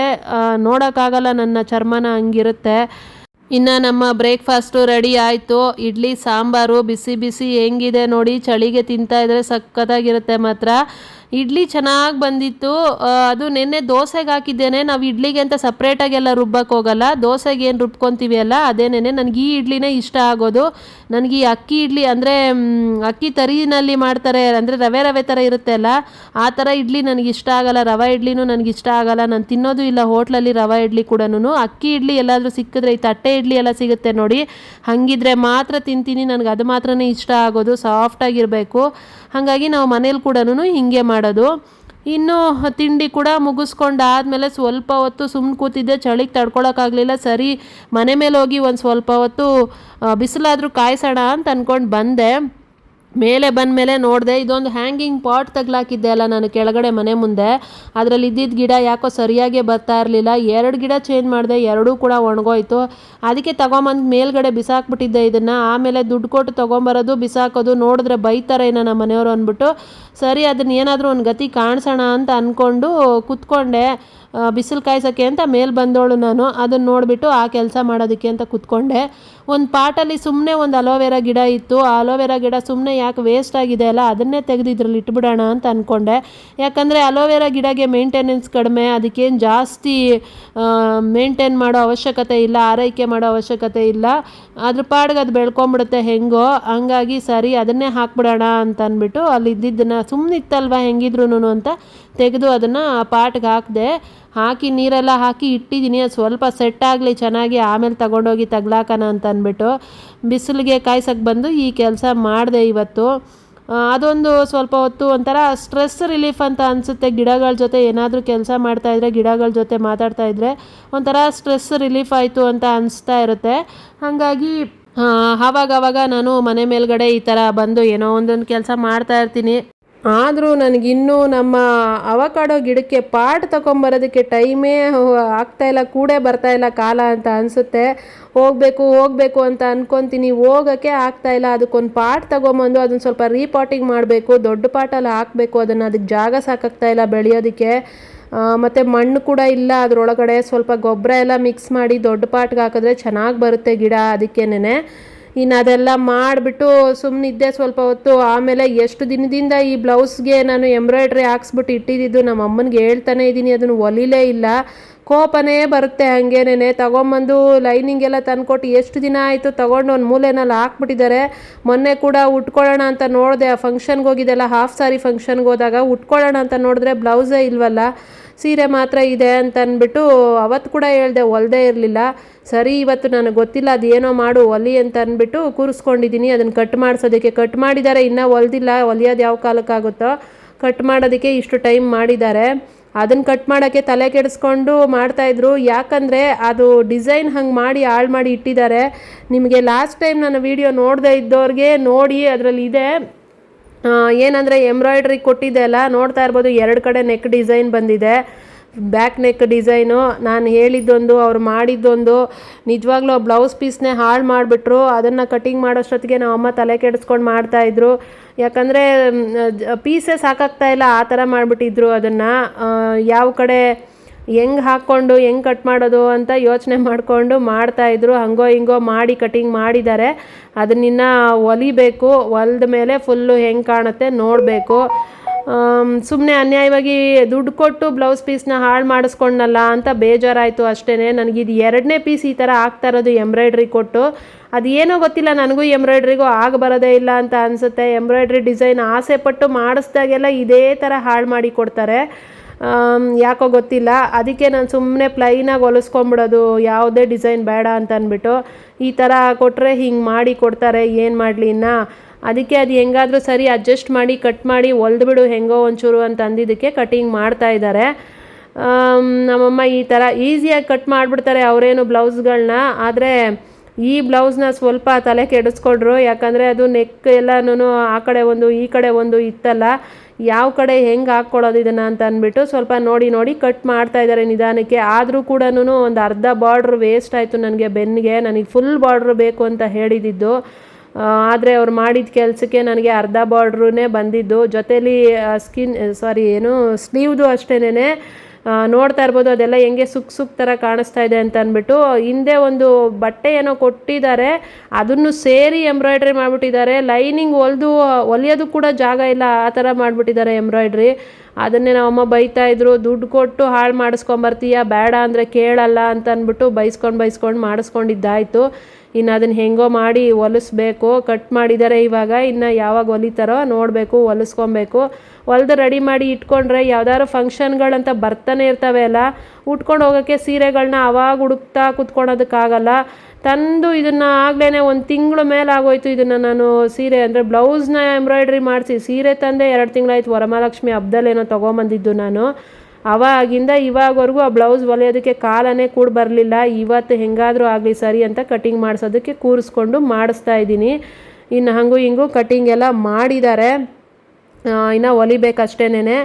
ನೋಡೋಕ್ಕಾಗಲ್ಲ ನನ್ನ ಚರ್ಮನ ಹಂಗಿರುತ್ತೆ. ಇನ್ನು ನಮ್ಮ ಬ್ರೇಕ್ಫಾಸ್ಟು ರೆಡಿ ಆಯಿತು. ಇಡ್ಲಿ, ಸಾಂಬಾರು, ಬಿಸಿ ಬಿಸಿ ಹೆಂಗಿದೆ ನೋಡಿ, ಚಳಿಗೆ ತಿಂತಾ ಇದ್ರೆ ಸಖತ್ತಾಗಿರುತ್ತೆ ಮಾತ್ರ. ಇಡ್ಲಿ ಚೆನ್ನಾಗಿ ಬಂದಿತ್ತು. ಅದು ನಿನ್ನೆ ದೋಸೆಗೆ ಹಾಕಿದ್ದೇನೆ. ನಾವು ಇಡ್ಲಿಗೆ ಅಂತ ಸಪ್ರೇಟಾಗೆಲ್ಲ ರುಬ್ಬಕ್ಕೆ ಹೋಗಲ್ಲ. ದೋಸೆಗೆ ಏನು ರುಬ್ಕೊತೀವಿ ಅಲ್ಲ ಅದೇನೇನೆ ನನಗೆ ಈ ಇಡ್ಲಿನೇ ಇಷ್ಟ ಆಗೋದು. ನನಗೆ ಈ ಅಕ್ಕಿ ಇಡ್ಲಿ ಅಂದರೆ ಅಕ್ಕಿ ತರಿನಲ್ಲಿ ಮಾಡ್ತಾರೆ, ಅಂದರೆ ರವೆ ರವೆ ಥರ ಇರುತ್ತೆ ಅಲ್ಲ, ಆ ಥರ ಇಡ್ಲಿ ನನಗೆ ಇಷ್ಟ ಆಗಲ್ಲ. ರವೆ ಇಡ್ಲಿನೂ ನನಗೆ ಇಷ್ಟ ಆಗಲ್ಲ. ನಾನು ತಿನ್ನೋದು ಇಲ್ಲ ಹೋಟ್ಲಲ್ಲಿ ರವೆ ಇಡ್ಲಿ ಕೂಡ ಅಕ್ಕಿ ಇಡ್ಲಿ ಎಲ್ಲಾದರೂ ಸಿಕ್ಕಿದ್ರೆ, ಈ ತಟ್ಟೆ ಇಡ್ಲಿ ಎಲ್ಲ ಸಿಗುತ್ತೆ ನೋಡಿ. ಹಾಗಿದ್ರೆ ಮಾತ್ರ ತಿಂತೀನಿ. ನನಗೆ ಅದು ಮಾತ್ರನೇ ಇಷ್ಟ ಆಗೋದು. ಸಾಫ್ಟಾಗಿರಬೇಕು ಹಾಗಾಗಿ ನಾವು ಮನೇಲಿ ಕೂಡ ಹಿಂಗೆ ಮಾಡೋದು. ಇನ್ನು ತಿಂಡಿ ಕೂಡ ಮುಗಿಸ್ಕೊಂಡು ಆದಮೇಲೆ ಸ್ವಲ್ಪ ಹೊತ್ತು ಸುಮ್ಮನೆ ಕೂತಿದ್ದೆ, ಚಳಿಗೆ ತಡ್ಕೊಳಕ್ಕಾಗಲಿಲ್ಲ. ಸರಿ, ಮನೆ ಮೇಲೆ ಹೋಗಿ ಒಂದು ಸ್ವಲ್ಪ ಹೊತ್ತು ಬಿಸಿಲಾದರೂ ಕಾಯಿಸೋಣ ಅಂತ ಅಂದ್ಕೊಂಡು ಬಂದೆ. ಮೇಲೆ ಬಂದ ಮೇಲೆ ನೋಡಿದೆ, ಇದೊಂದು ಹ್ಯಾಂಗಿಂಗ್ ಪಾಟ್ ತಗ್ಲಾಕಿದ್ದೆ ಅಲ್ಲ ನಾನು ಕೆಳಗಡೆ ಮನೆ ಮುಂದೆ. ಅದರಲ್ಲಿ ಇದ್ದಿದ್ದ ಗಿಡ ಯಾಕೋ ಸರಿಯಾಗಿ ಬರ್ತಾ ಇರಲಿಲ್ಲ. ಎರಡು ಗಿಡ ಚೇಂಜ್ ಮಾಡಿದೆ, ಎರಡೂ ಕೂಡ ಒಣಗೋಯ್ತು. ಅದಕ್ಕೆ ತಗೊಂಬಂದು ಮೇಲ್ಗಡೆ ಬಿಸಾಕ್ಬಿಟ್ಟಿದ್ದೆ ಇದನ್ನು. ಆಮೇಲೆ ದುಡ್ಡು ಕೊಟ್ಟು ತೊಗೊಂಬರೋದು, ಬಿಸಾಕೋದು, ನೋಡಿದ್ರೆ ಬೈತಾರೆ ಏನೋ ನಮ್ಮ ಮನೆಯವರು ಅಂದ್ಬಿಟ್ಟು. ಸರಿ, ಅದನ್ನ ಏನಾದರೂ ಒಂದು ಗತಿ ಕಾಣಿಸೋಣ ಅಂತ ಅಂದ್ಕೊಂಡು ಕೂತ್ಕೊಂಡೆ. ಬಿಸಿಲು ಕಾಯ್ಸೋಕ್ಕೆ ಅಂತ ಮೇಲೆ ಬಂದೋಳು ನಾನು. ಅದನ್ನು ನೋಡಿಬಿಟ್ಟು ಆ ಕೆಲಸ ಮಾಡೋದಕ್ಕೆ ಅಂತ ಕೂತ್ಕೊಂಡೆ. ಒಂದು ಪಾಟಲ್ಲಿ ಸುಮ್ಮನೆ ಒಂದು ಅಲೋವೆರಾ ಗಿಡ ಇತ್ತು. ಆ ಅಲೋವೆರಾ ಗಿಡ ಸುಮ್ಮನೆ ಯಾಕೆ ವೇಸ್ಟ್ ಆಗಿದೆ ಅಲ್ಲ, ಅದನ್ನೇ ತೆಗೆದು ಇದ್ರಲ್ಲಿ ಇಟ್ಬಿಡೋಣ ಅಂತ ಅಂದ್ಕೊಂಡೆ ಯಾಕಂದರೆ ಅಲೋವೆರಾ ಗಿಡಗೆ ಮೇಂಟೆನೆನ್ಸ್ ಕಡಿಮೆ, ಅದಕ್ಕೇನು ಜಾಸ್ತಿ ಮೇಂಟೈನ್ ಮಾಡೋ ಅವಶ್ಯಕತೆ ಇಲ್ಲ, ಆರೈಕೆ ಮಾಡೋ ಅವಶ್ಯಕತೆ ಇಲ್ಲ. ಅದ್ರ ಪಾಡ್ಗೆ ಅದು ಬೆಳ್ಕೊಂಬಿಡುತ್ತೆ ಹೆಂಗೋ, ಹಂಗಾಗಿ ಸರಿ ಅದನ್ನೇ ಹಾಕ್ಬಿಡೋಣ ಅಂತ ಅಂದ್ಬಿಟ್ಟು ಅಲ್ಲಿ ಇದ್ದಿದ್ದನ್ನು ಸುಮ್ಮನೆ ಇತ್ತಲ್ವ ಹೆಂಗಿದ್ರು ಅಂತ ತೆಗೆದು ಅದನ್ನು ಪಾಟ್ಗೆ ಹಾಕಿದೆ, ಹಾಕಿ ನೀರೆಲ್ಲ ಹಾಕಿ ಇಟ್ಟಿದ್ದೀನಿ ಅದು ಸ್ವಲ್ಪ ಸೆಟ್ ಆಗಲಿ, ಚೆನ್ನಾಗಿ ಆಮೇಲೆ ತಗೊಂಡೋಗಿ ತಗ್ಲಾಕನ ಅಂತ ಅಂದ್ಬಿಟ್ಟು ಬಿಸಿಲಿಗೆ ಕಾಯ್ಸಕ್ಕೆ ಬಂದು ಈ ಕೆಲಸ ಮಾಡಿದೆ ಇವತ್ತು. ಅದೊಂದು ಸ್ವಲ್ಪ ಹೊತ್ತು ಒಂಥರ ಸ್ಟ್ರೆಸ್ ರಿಲೀಫ್ ಅಂತ ಅನಿಸುತ್ತೆ. ಗಿಡಗಳ ಜೊತೆ ಏನಾದರೂ ಕೆಲಸ ಮಾಡ್ತಾಯಿದ್ರೆ ಗಿಡಗಳ ಜೊತೆ ಮಾತಾಡ್ತಾ ಇದ್ರೆ ಒಂಥರ ಸ್ಟ್ರೆಸ್ ರಿಲೀಫ್ ಆಯಿತು ಅಂತ ಅನಿಸ್ತಾ ಇರುತ್ತೆ. ಹಾಗಾಗಿ ಆವಾಗವಾಗ ಆವಾಗ ಆವಾಗ ನಾನು ಮನೆ ಮೇಲ್ಗಡೆ ಈ ಥರ ಬಂದು ಏನೋ ಒಂದೊಂದು ಕೆಲಸ ಮಾಡ್ತಾ ಇರ್ತೀನಿ. ಆದರೂ ನನಗಿನ್ನೂ ನಮ್ಮ ಅವಕಾಡೋ ಗಿಡಕ್ಕೆ ಪಾಟ್ ತೊಗೊಂಬರೋದಕ್ಕೆ ಟೈಮೇ ಆಗ್ತಾ ಇಲ್ಲ, ಕೂಡೇ ಬರ್ತಾ ಇಲ್ಲ ಕಾಲ ಅಂತ ಅನಿಸುತ್ತೆ. ಹೋಗಬೇಕು ಹೋಗಬೇಕು ಅಂತ ಅಂದ್ಕೊತೀನಿ ಹೋಗೋಕ್ಕೆ ಆಗ್ತಾ ಇಲ್ಲ. ಅದಕ್ಕೊಂದು ಪಾಟ್ ತೊಗೊಂಬಂದು ಅದನ್ನು ಸ್ವಲ್ಪ ರೀಪಾಟಿಂಗ್ ಮಾಡಬೇಕು, ದೊಡ್ಡ ಪಾಟಲ್ಲಿ ಹಾಕಬೇಕು, ಅದನ್ನು ಅದಕ್ಕೆ ಜಾಗ ಸಾಕಾಗ್ತಾ ಇಲ್ಲ ಬೆಳೆಯೋದಕ್ಕೆ. ಮತ್ತು ಮಣ್ಣು ಕೂಡ ಇಲ್ಲ ಅದರೊಳಗಡೆ. ಸ್ವಲ್ಪ ಗೊಬ್ಬರ ಎಲ್ಲ ಮಿಕ್ಸ್ ಮಾಡಿ ದೊಡ್ಡ ಪಾಟ್ಗೆ ಹಾಕಿದ್ರೆ ಚೆನ್ನಾಗಿ ಬರುತ್ತೆ ಗಿಡ ಅದಕ್ಕೇನೆ ಇನ್ನು ಅದೆಲ್ಲ ಮಾಡಿಬಿಟ್ಟು ಸುಮ್ಮನಿದ್ದೆ ಸ್ವಲ್ಪ ಹೊತ್ತು. ಆಮೇಲೆ ಎಷ್ಟು ದಿನದಿಂದ ಈ ಬ್ಲೌಸ್ಗೆ ನಾನು ಎಂಬ್ರಾಯ್ಡ್ರಿ ಹಾಕ್ಸ್ಬಿಟ್ಟು ಇಟ್ಟಿದ್ದು ನಮ್ಮ ಅಮ್ಮನಿಗೆ ಹೇಳ್ತಾನೆ ಇದ್ದೀನಿ ಅದನ್ನು ಒಲಿಲೇ ಇಲ್ಲ. ಕೋಪನೇ ಬರುತ್ತೆ ಹಂಗೇನೇ ತಗೊಂಬಂದು ಲೈನಿಂಗ್ ಎಲ್ಲ ತಂದ್ಕೊಟ್ಟು ಎಷ್ಟು ದಿನ ಆಯಿತು ತಗೊಂಡು ಒಂದು ಮೂಲೆನಲ್ಲಿ ಹಾಕ್ಬಿಟ್ಟಿದ್ದಾರೆ. ಮೊನ್ನೆ ಕೂಡ ಉಟ್ಕೊಳ್ಳೋಣ ಅಂತ ನೋಡಿದೆ, ಆ ಫಂಕ್ಷನ್ಗೆ ಹೋಗಿದ್ದೆಲ್ಲ ಹಾಫ್ ಸಾರಿ ಫಂಕ್ಷನ್ಗೆ ಹೋದಾಗ ಉಟ್ಕೊಳ್ಳೋಣ ಅಂತ ನೋಡಿದ್ರೆ ಬ್ಲೌಸೇ ಇಲ್ವಲ್ಲ? ಸೀರೆ ಮಾತ್ರ ಇದೆ ಅಂತ ಅಂದ್ಬಿಟ್ಟು ಅವತ್ತು ಕೂಡ ಹೇಳಿದೆ ಹೊಲ್ದೇ ಇರಲಿಲ್ಲ. ಸರಿ, ಇವತ್ತು ನನಗೆ ಗೊತ್ತಿಲ್ಲ, ಅದೇನೋ ಮಾಡು ಹೊಲಿ ಅಂತ ಅಂದ್ಬಿಟ್ಟು ಕೂರಿಸ್ಕೊಂಡಿದ್ದೀನಿ ಅದನ್ನು ಕಟ್ ಮಾಡಿಸೋದಕ್ಕೆ ಕಟ್ ಮಾಡಿದ್ದಾರೆ. ಇನ್ನೂ ಹೊಲ್ದಿಲ್ಲ ಹೊಲಿಯೋದು ಯಾವ ಕಾಲಕ್ಕಾಗುತ್ತೋ? ಕಟ್ ಮಾಡೋದಕ್ಕೆ ಇಷ್ಟು ಟೈಮ್ ಮಾಡಿದ್ದಾರೆ. ಅದನ್ನು ಕಟ್ ಮಾಡೋಕ್ಕೆ ತಲೆ ಕೆಡಿಸ್ಕೊಂಡು ಮಾಡ್ತಾಯಿದ್ರು ಯಾಕಂದರೆ ಅದು ಡಿಸೈನ್ ಹಂಗೆ ಮಾಡಿ ಹಾಳು ಮಾಡಿ ಇಟ್ಟಿದ್ದಾರೆ. ನಿಮಗೆ ಲಾಸ್ಟ್ ಟೈಮ್ ನನ್ನ ವಿಡಿಯೋ ನೋಡದೇ ಇದ್ದವ್ರಿಗೆ ನೋಡಿ ಅದರಲ್ಲಿ ಇದೆ. ಏನಂದರೆ ಎಂಬ್ರಾಯ್ಡ್ರಿ ಕೊಟ್ಟಿದ್ದೆ ಅಲ್ಲ, ನೋಡ್ತಾ ಇರ್ಬೋದು ಎರಡು ಕಡೆ ನೆಕ್ ಡಿಸೈನ್ ಬಂದಿದೆ. ಬ್ಯಾಕ್ ನೆಕ್ ಡಿಸೈನು ನಾನು ಹೇಳಿದ್ದೊಂದು, ಅವ್ರು ಮಾಡಿದ್ದೊಂದು. ನಿಜವಾಗ್ಲೂ ಬ್ಲೌಸ್ ಪೀಸ್ನೇ ಹಾಳು ಮಾಡಿಬಿಟ್ರು. ಅದನ್ನು ಕಟಿಂಗ್ ಮಾಡೋಷ್ಟೊತ್ತಿಗೆ ನಮ್ಮ ಅಮ್ಮ ತಲೆ ಕೆಡಿಸ್ಕೊಂಡು ಮಾಡ್ತಾಯಿದ್ರು ಯಾಕಂದರೆ ಪೀಸೇ ಸಾಕಾಗ್ತಾ ಇಲ್ಲ, ಆ ಥರ ಮಾಡಿಬಿಟ್ಟಿದ್ರು ಅದನ್ನು. ಯಾವ ಕಡೆ ಹೆಂಗೆ ಹಾಕ್ಕೊಂಡು, ಹೆಂಗೆ ಕಟ್ ಮಾಡೋದು ಅಂತ ಯೋಚನೆ ಮಾಡಿಕೊಂಡು ಮಾಡ್ತಾಯಿದ್ರು ಹಂಗೋ ಹಿಂಗೋ ಮಾಡಿ ಕಟಿಂಗ್ ಮಾಡಿದ್ದಾರೆ. ಅದನ್ನಿನ್ನ ಹೊಲಿಬೇಕು ಹೊಲ್ದ ಮೇಲೆ ಫುಲ್ಲು ಹೆಂಗೆ ಕಾಣುತ್ತೆ ನೋಡಬೇಕು. ಸುಮ್ಮನೆ ಅನ್ಯಾಯವಾಗಿ ದುಡ್ಡು ಕೊಟ್ಟು ಬ್ಲೌಸ್ ಪೀಸ್ನ ಹಾಳು ಮಾಡಿಸ್ಕೊಂಡಲ್ಲ ಅಂತ ಬೇಜಾರಾಯಿತು ಅಷ್ಟೇ ನನಗಿದು ಎರಡನೇ ಪೀಸ್ ಈ ಥರ ಆಗ್ತಾ ಇರೋದು ಎಂಬ್ರಾಯ್ಡ್ರಿ ಕೊಟ್ಟು. ಅದು ಏನೋ ಗೊತ್ತಿಲ್ಲ, ನನಗೂ ಎಂಬ್ರಾಯ್ಡ್ರಿಗೂ ಆಗ ಬರೋದೇ ಇಲ್ಲ ಅಂತ ಅನಿಸುತ್ತೆ. ಎಂಬ್ರಾಯ್ಡ್ರಿ ಡಿಸೈನ್ ಆಸೆ ಪಟ್ಟು ಮಾಡಿಸ್ದಾಗೆಲ್ಲ ಇದೇ ಥರ ಹಾಳು ಮಾಡಿ ಕೊಡ್ತಾರೆ. ಯಾಕೋ ಗೊತ್ತಿಲ್ಲ. ಅದಕ್ಕೆ ನಾನು ಸುಮ್ಮನೆ ಪ್ಲೈನಾಗಿ ಹೊಲಿಸ್ಕೊಂಬಿಡೋದು ಯಾವುದೇ ಡಿಸೈನ್ ಬೇಡ ಅಂತ ಅಂದ್ಬಿಟ್ಟು ಈ ಥರ ಕೊಟ್ಟರೆ ಹಿಂಗೆ ಮಾಡಿ ಕೊಡ್ತಾರೆ, ಏನು ಮಾಡಲಿ ಇನ್ನು? ಅದಕ್ಕೆ ಅದು ಹೆಂಗಾದರೂ ಸರಿ ಅಡ್ಜಸ್ಟ್ ಮಾಡಿ ಕಟ್ ಮಾಡಿ ಹೊಲ್ದ್ಬಿಡು ಹೆಂಗೋ ಒಂಚೂರು ಅಂತ ಅಂದಿದ್ದಕ್ಕೆ ಕಟಿಂಗ್ ಮಾಡ್ತಾ ಇದ್ದಾರೆ. ನಮ್ಮಮ್ಮ ಈ ಥರ ಈಸಿಯಾಗಿ ಕಟ್ ಮಾಡಿಬಿಡ್ತಾರೆ ಅವರೇನು ಬ್ಲೌಸ್ಗಳನ್ನ ಆದರೆ ಈ ಬ್ಲೌಸ್ನ ಸ್ವಲ್ಪ ತಲೆ ಕೆಡಿಸ್ಕೊಂಡ್ರು. ಯಾಕಂದರೆ ಅದು ನೆಕ್ ಎಲ್ಲನೂ ಆ ಕಡೆ ಒಂದು, ಈ ಕಡೆ ಒಂದು ಇತ್ತಲ್ಲ, ಯಾವ ಕಡೆ ಹೆಂಗೆ ಹಾಕ್ಕೊಳ್ಳೋದು ಇದನ್ನು ಅಂತ ಅಂದ್ಬಿಟ್ಟು ಸ್ವಲ್ಪ ನೋಡಿ ನೋಡಿ ಕಟ್ ಮಾಡ್ತಾ ಇದ್ದಾರೆ ನಿಧಾನಕ್ಕೆ. ಆದರೂ ಕೂಡ ಒಂದು ಅರ್ಧ ಬಾರ್ಡ್ರ್ ವೇಸ್ಟ್ ಆಯಿತು ನನಗೆ ಬೆನ್ನಿಗೆ. ನನಗೆ ಫುಲ್ ಬಾರ್ಡ್ರ್ ಬೇಕು ಅಂತ ಹೇಳಿದ್ದು ಆದರೆ ಅವ್ರು ಮಾಡಿದ ಕೆಲಸಕ್ಕೆ ನನಗೆ ಅರ್ಧ ಬಾರ್ಡ್ರೂನೇ ಬಂದಿದ್ದು. ಜೊತೇಲಿ ಸ್ಕಿನ್ ಸಾರಿ ಏನು ಸ್ಲೀವ್ದು ಅಷ್ಟೇನೆ ನೋಡ್ತಾ ಇರ್ಬೋದು, ಅದೆಲ್ಲ ಹೆಂಗೆ ಸುಕ್ ಸುಕ್ ಥರ ಕಾಣಿಸ್ತಾ ಇದೆ ಅಂತ ಅಂದ್ಬಿಟ್ಟು, ಹಿಂದೆ ಒಂದು ಬಟ್ಟೆ ಏನೋ ಕೊಟ್ಟಿದ್ದಾರೆ, ಅದನ್ನು ಸೇರಿ ಎಂಬ್ರಾಯ್ಡ್ರಿ ಮಾಡಿಬಿಟ್ಟಿದ್ದಾರೆ. ಲೈನಿಂಗ್ ಹೊಲಿದು, ಹೊಲಿಯೋದು ಕೂಡ ಜಾಗ ಇಲ್ಲ, ಆ ಥರ ಮಾಡಿಬಿಟ್ಟಿದ್ದಾರೆ ಎಂಬ್ರಾಯ್ಡ್ರಿ. ಅದನ್ನೇ ನಮ್ಮಮ್ಮ ಬೈತಾ ಇದ್ರು, ದುಡ್ಡು ಕೊಟ್ಟು ಹಾಳು ಮಾಡಿಸ್ಕೊಂಬರ್ತೀಯ, ಬೇಡ ಅಂದರೆ ಕೇಳಲ್ಲ ಅಂತ ಅಂದ್ಬಿಟ್ಟು ಬೈಸ್ಕೊಂಡು ಬೈಸ್ಕೊಂಡು ಮಾಡಿಸ್ಕೊಂಡಿದ್ದಾಯಿತು. ಇನ್ನು ಅದನ್ನು ಹೆಂಗೋ ಮಾಡಿ ಹೊಲಿಸ್ಬೇಕು. ಕಟ್ ಮಾಡಿದ್ದಾರೆ ಇವಾಗ. ಇನ್ನು ಯಾವಾಗ ಹೊಲಿತಾರೋ ನೋಡಬೇಕು, ಹೊಲಿಸ್ಕೊಬೇಕು. ಹೊಲ್ದು ರೆಡಿ ಮಾಡಿ ಇಟ್ಕೊಂಡ್ರೆ ಯಾವ್ದಾದ್ರು ಫಂಕ್ಷನ್ಗಳಂತ ಬರ್ತಾನೆ ಇರ್ತವೆ ಅಲ್ಲ. ಉಟ್ಕೊಂಡು ಹೋಗೋಕ್ಕೆ ಸೀರೆಗಳನ್ನ ಅವಾಗ ಹುಡುಕ್ತಾ ಕುತ್ಕೊಳೋದಕ್ಕಾಗಲ್ಲ. ತಂದು ಇದನ್ನು ಆಗ್ಲೇ ಒಂದು ತಿಂಗಳ ಮೇಲೆ ಆಗೋಯ್ತು ಇದನ್ನು ನಾನು ಸೀರೆ. ಅಂದರೆ ಬ್ಲೌಸ್ನ ಎಂಬ್ರಾಯ್ಡ್ರಿ ಮಾಡಿಸಿ, ಸೀರೆ ತಂದೆ ಎರಡು ತಿಂಗಳಾಯ್ತು ವರಮಹಾಲಕ್ಷ್ಮಿ ಹಬ್ಬದಲ್ಲೇನೋ ತೊಗೊಂಬಂದಿದ್ದು ನಾನು. ಅವಾಗಿಂದ ಇವಾಗವರೆಗೂ ಆ ಬ್ಲೌಸ್ ಹೊಲಿಯೋದಕ್ಕೆ ಕಾಲನೇ ಕೂಡ ಬರಲಿಲ್ಲ. ಇವತ್ತು ಹೆಂಗಾದರೂ ಆಗಲಿ ಸರಿ ಅಂತ ಕಟಿಂಗ್ ಮಾಡಿಸೋದಕ್ಕೆ ಕೂರಿಸ್ಕೊಂಡು ಮಾಡಿಸ್ತಾ ಇದ್ದೀನಿ. ಇನ್ನು ಹಾಗೂ ಹಿಂಗೂ ಕಟಿಂಗ್ ಎಲ್ಲ ಮಾಡಿದ್ದಾರೆ. ಇನ್ನು ಹೊಲಿಬೇಕಷ್ಟೇನೇ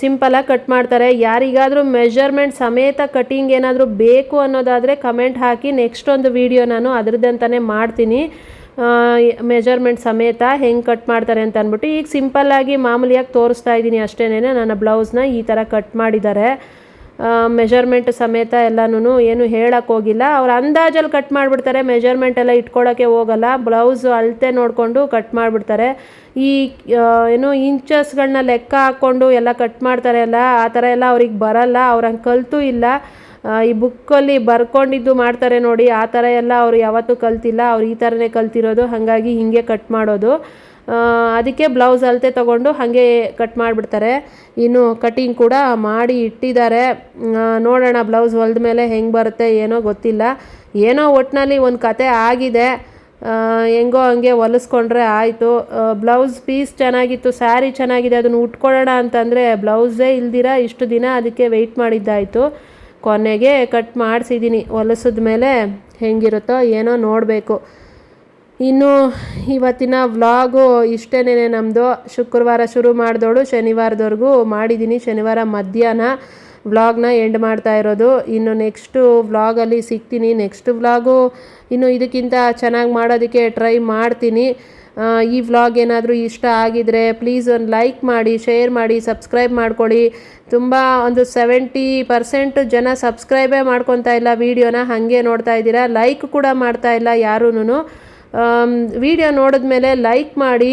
ಸಿಂಪಲಾಗಿ ಕಟ್ ಮಾಡ್ತಾರೆ. ಯಾರಿಗಾದರೂ ಮೆಜರ್ಮೆಂಟ್ ಸಮೇತ ಕಟಿಂಗ್ ಏನಾದರೂ ಬೇಕು ಅನ್ನೋದಾದರೆ ಕಮೆಂಟ್ ಹಾಕಿ. ನೆಕ್ಸ್ಟ್ ಒಂದು ವಿಡಿಯೋ ನಾನು ಅದರದ್ದಂತಲೇ ಮಾಡ್ತೀನಿ. ಮೆಜರ್ಮೆಂಟ್ ಸಮೇತ ಹೆಂಗೆ ಕಟ್ ಮಾಡ್ತಾರೆ ಅಂತ ಅಂದ್ಬಿಟ್ಟು ಈಗ ಸಿಂಪಲ್ಲಾಗಿ ಮಾಮೂಲಿಯಾಗಿ ತೋರಿಸ್ತಾ ಇದ್ದೀನಿ ಅಷ್ಟೇನೆ ನನ್ನ ಬ್ಲೌಸ್ನ ಈ ಥರ ಕಟ್ ಮಾಡಿದ್ದಾರೆ. ಮೆಜರ್ಮೆಂಟ್ ಸಮೇತ ಎಲ್ಲನೂ ಏನು ಹೋಗಿಲ್ಲ. ಅವ್ರು ಅಂದಾಜಲ್ಲಿ ಕಟ್ ಮಾಡಿಬಿಡ್ತಾರೆ. ಮೆಜರ್ಮೆಂಟ್ ಎಲ್ಲ ಇಟ್ಕೊಳ್ಳೋಕ್ಕೆ ಹೋಗಲ್ಲ. ಬ್ಲೌಸ್ ಅಳತೆ ನೋಡಿಕೊಂಡು ಕಟ್ ಮಾಡಿಬಿಡ್ತಾರೆ. ಈ ಏನು ಇಂಚಸ್ಗಳನ್ನ ಲೆಕ್ಕ ಹಾಕ್ಕೊಂಡು ಎಲ್ಲ ಕಟ್ ಮಾಡ್ತಾರೆ ಅಲ್ಲ. ಆ ಥರ ಎಲ್ಲ ಅವ್ರಿಗೆ ಬರಲ್ಲ. ಅವ್ರಂಗೆ ಕಲ್ತೂ ಇಲ್ಲ. ಈ ಬುಕ್ಕಲ್ಲಿ ಬರ್ಕೊಂಡಿದ್ದು ಮಾಡ್ತಾರೆ ನೋಡಿ, ಆ ಥರ ಎಲ್ಲ ಅವ್ರು ಯಾವತ್ತೂ ಕಲ್ತಿಲ್ಲ. ಅವ್ರು ಈ ಥರನೇ ಕಲ್ತಿರೋದು, ಹಾಗಾಗಿ ಹೀಗೆ ಕಟ್ ಮಾಡೋದು. ಅದಕ್ಕೆ ಬ್ಲೌಸ್ ಅಳತೆ ತಗೊಂಡು ಹಾಗೆ ಕಟ್ ಮಾಡಿಬಿಡ್ತಾರೆ. ಇನ್ನು ಕಟಿಂಗ್ ಕೂಡ ಮಾಡಿ ಇಟ್ಟಿದ್ದಾರೆ. ನೋಡೋಣ ಬ್ಲೌಸ್ ಹೊಲ್ದ ಮೇಲೆ ಹೆಂಗೆ ಬರುತ್ತೆ, ಏನೋ ಗೊತ್ತಿಲ್ಲ. ಏನೋ ಒಟ್ಟಿನಲ್ಲಿ ಒಂದು ಕತೆ ಆಗಿದೆ. ಹೆಂಗೋ ಹಂಗೆ ಹೊಲಿಸ್ಕೊಂಡ್ರೆ ಆಯಿತು. ಬ್ಲೌಸ್ ಪೀಸ್ ಚೆನ್ನಾಗಿತ್ತು, ಸ್ಯಾರಿ ಚೆನ್ನಾಗಿದೆ, ಅದನ್ನು ಉಟ್ಕೊಳ್ಳೋಣ ಅಂತಂದರೆ ಬ್ಲೌಸೇ ಇಲ್ದಿರ ಇಷ್ಟು ದಿನ ಅದಕ್ಕೆ ವೆಯ್ಟ್ ಮಾಡಿದ್ದಾಯಿತು. ಕೊನೆಗೆ ಕಟ್ ಮಾಡಿಸಿದ್ದೀನಿ ಹೊಲಸದ ಮೇಲೆ ಹೆಂಗಿರುತ್ತೋ ಏನೋ ನೋಡಬೇಕು. ಇನ್ನು ಇವತ್ತಿನ ವ್ಲಾಗು ಇಷ್ಟೇನೇ ನಮ್ಮದು ಶುಕ್ರವಾರ ಶುರು ಮಾಡಿದೋಳು ಶನಿವಾರದವರೆಗೂ ಮಾಡಿದ್ದೀನಿ ಶನಿವಾರ ಮಧ್ಯಾಹ್ನ ವ್ಲಾಗ್ನ ಎಂಡ್ ಮಾಡ್ತಾ ಇರೋದು. ಇನ್ನು ನೆಕ್ಸ್ಟು ವ್ಲಾಗಲ್ಲಿ ಸಿಗ್ತೀನಿ. ನೆಕ್ಸ್ಟ್ ವ್ಲಾಗು ಇನ್ನು ಇದಕ್ಕಿಂತ ಚೆನ್ನಾಗಿ ಮಾಡೋದಕ್ಕೆ ಟ್ರೈ ಮಾಡ್ತೀನಿ. ಈ ವ್ಲಾಗ್ ಏನಾದರೂ ಇಷ್ಟ ಆಗಿದರೆ ಪ್ಲೀಸ್ ಒಂದು ಲೈಕ್ ಮಾಡಿ ಶೇರ್ ಮಾಡಿ ಸಬ್ಸ್ಕ್ರೈಬ್ ಮಾಡ್ಕೊಳ್ಳಿ. ತುಂಬ ಒಂದು ಸೆವೆಂಟಿ ಪರ್ಸೆಂಟ್ ಜನ ಸಬ್ಸ್ಕ್ರೈಬೇ ಮಾಡ್ಕೊತಾ ಇಲ್ಲ ವೀಡಿಯೋನ ಹಾಗೆ ನೋಡ್ತಾ ಇದ್ದೀರಾ. ಲೈಕ್ ಕೂಡ ಮಾಡ್ತಾ ಇಲ್ಲ ಯಾರೂ ವಿಡಿಯೋ ನೋಡಿದ್ಮೇಲೆ ಲೈಕ್ ಮಾಡಿ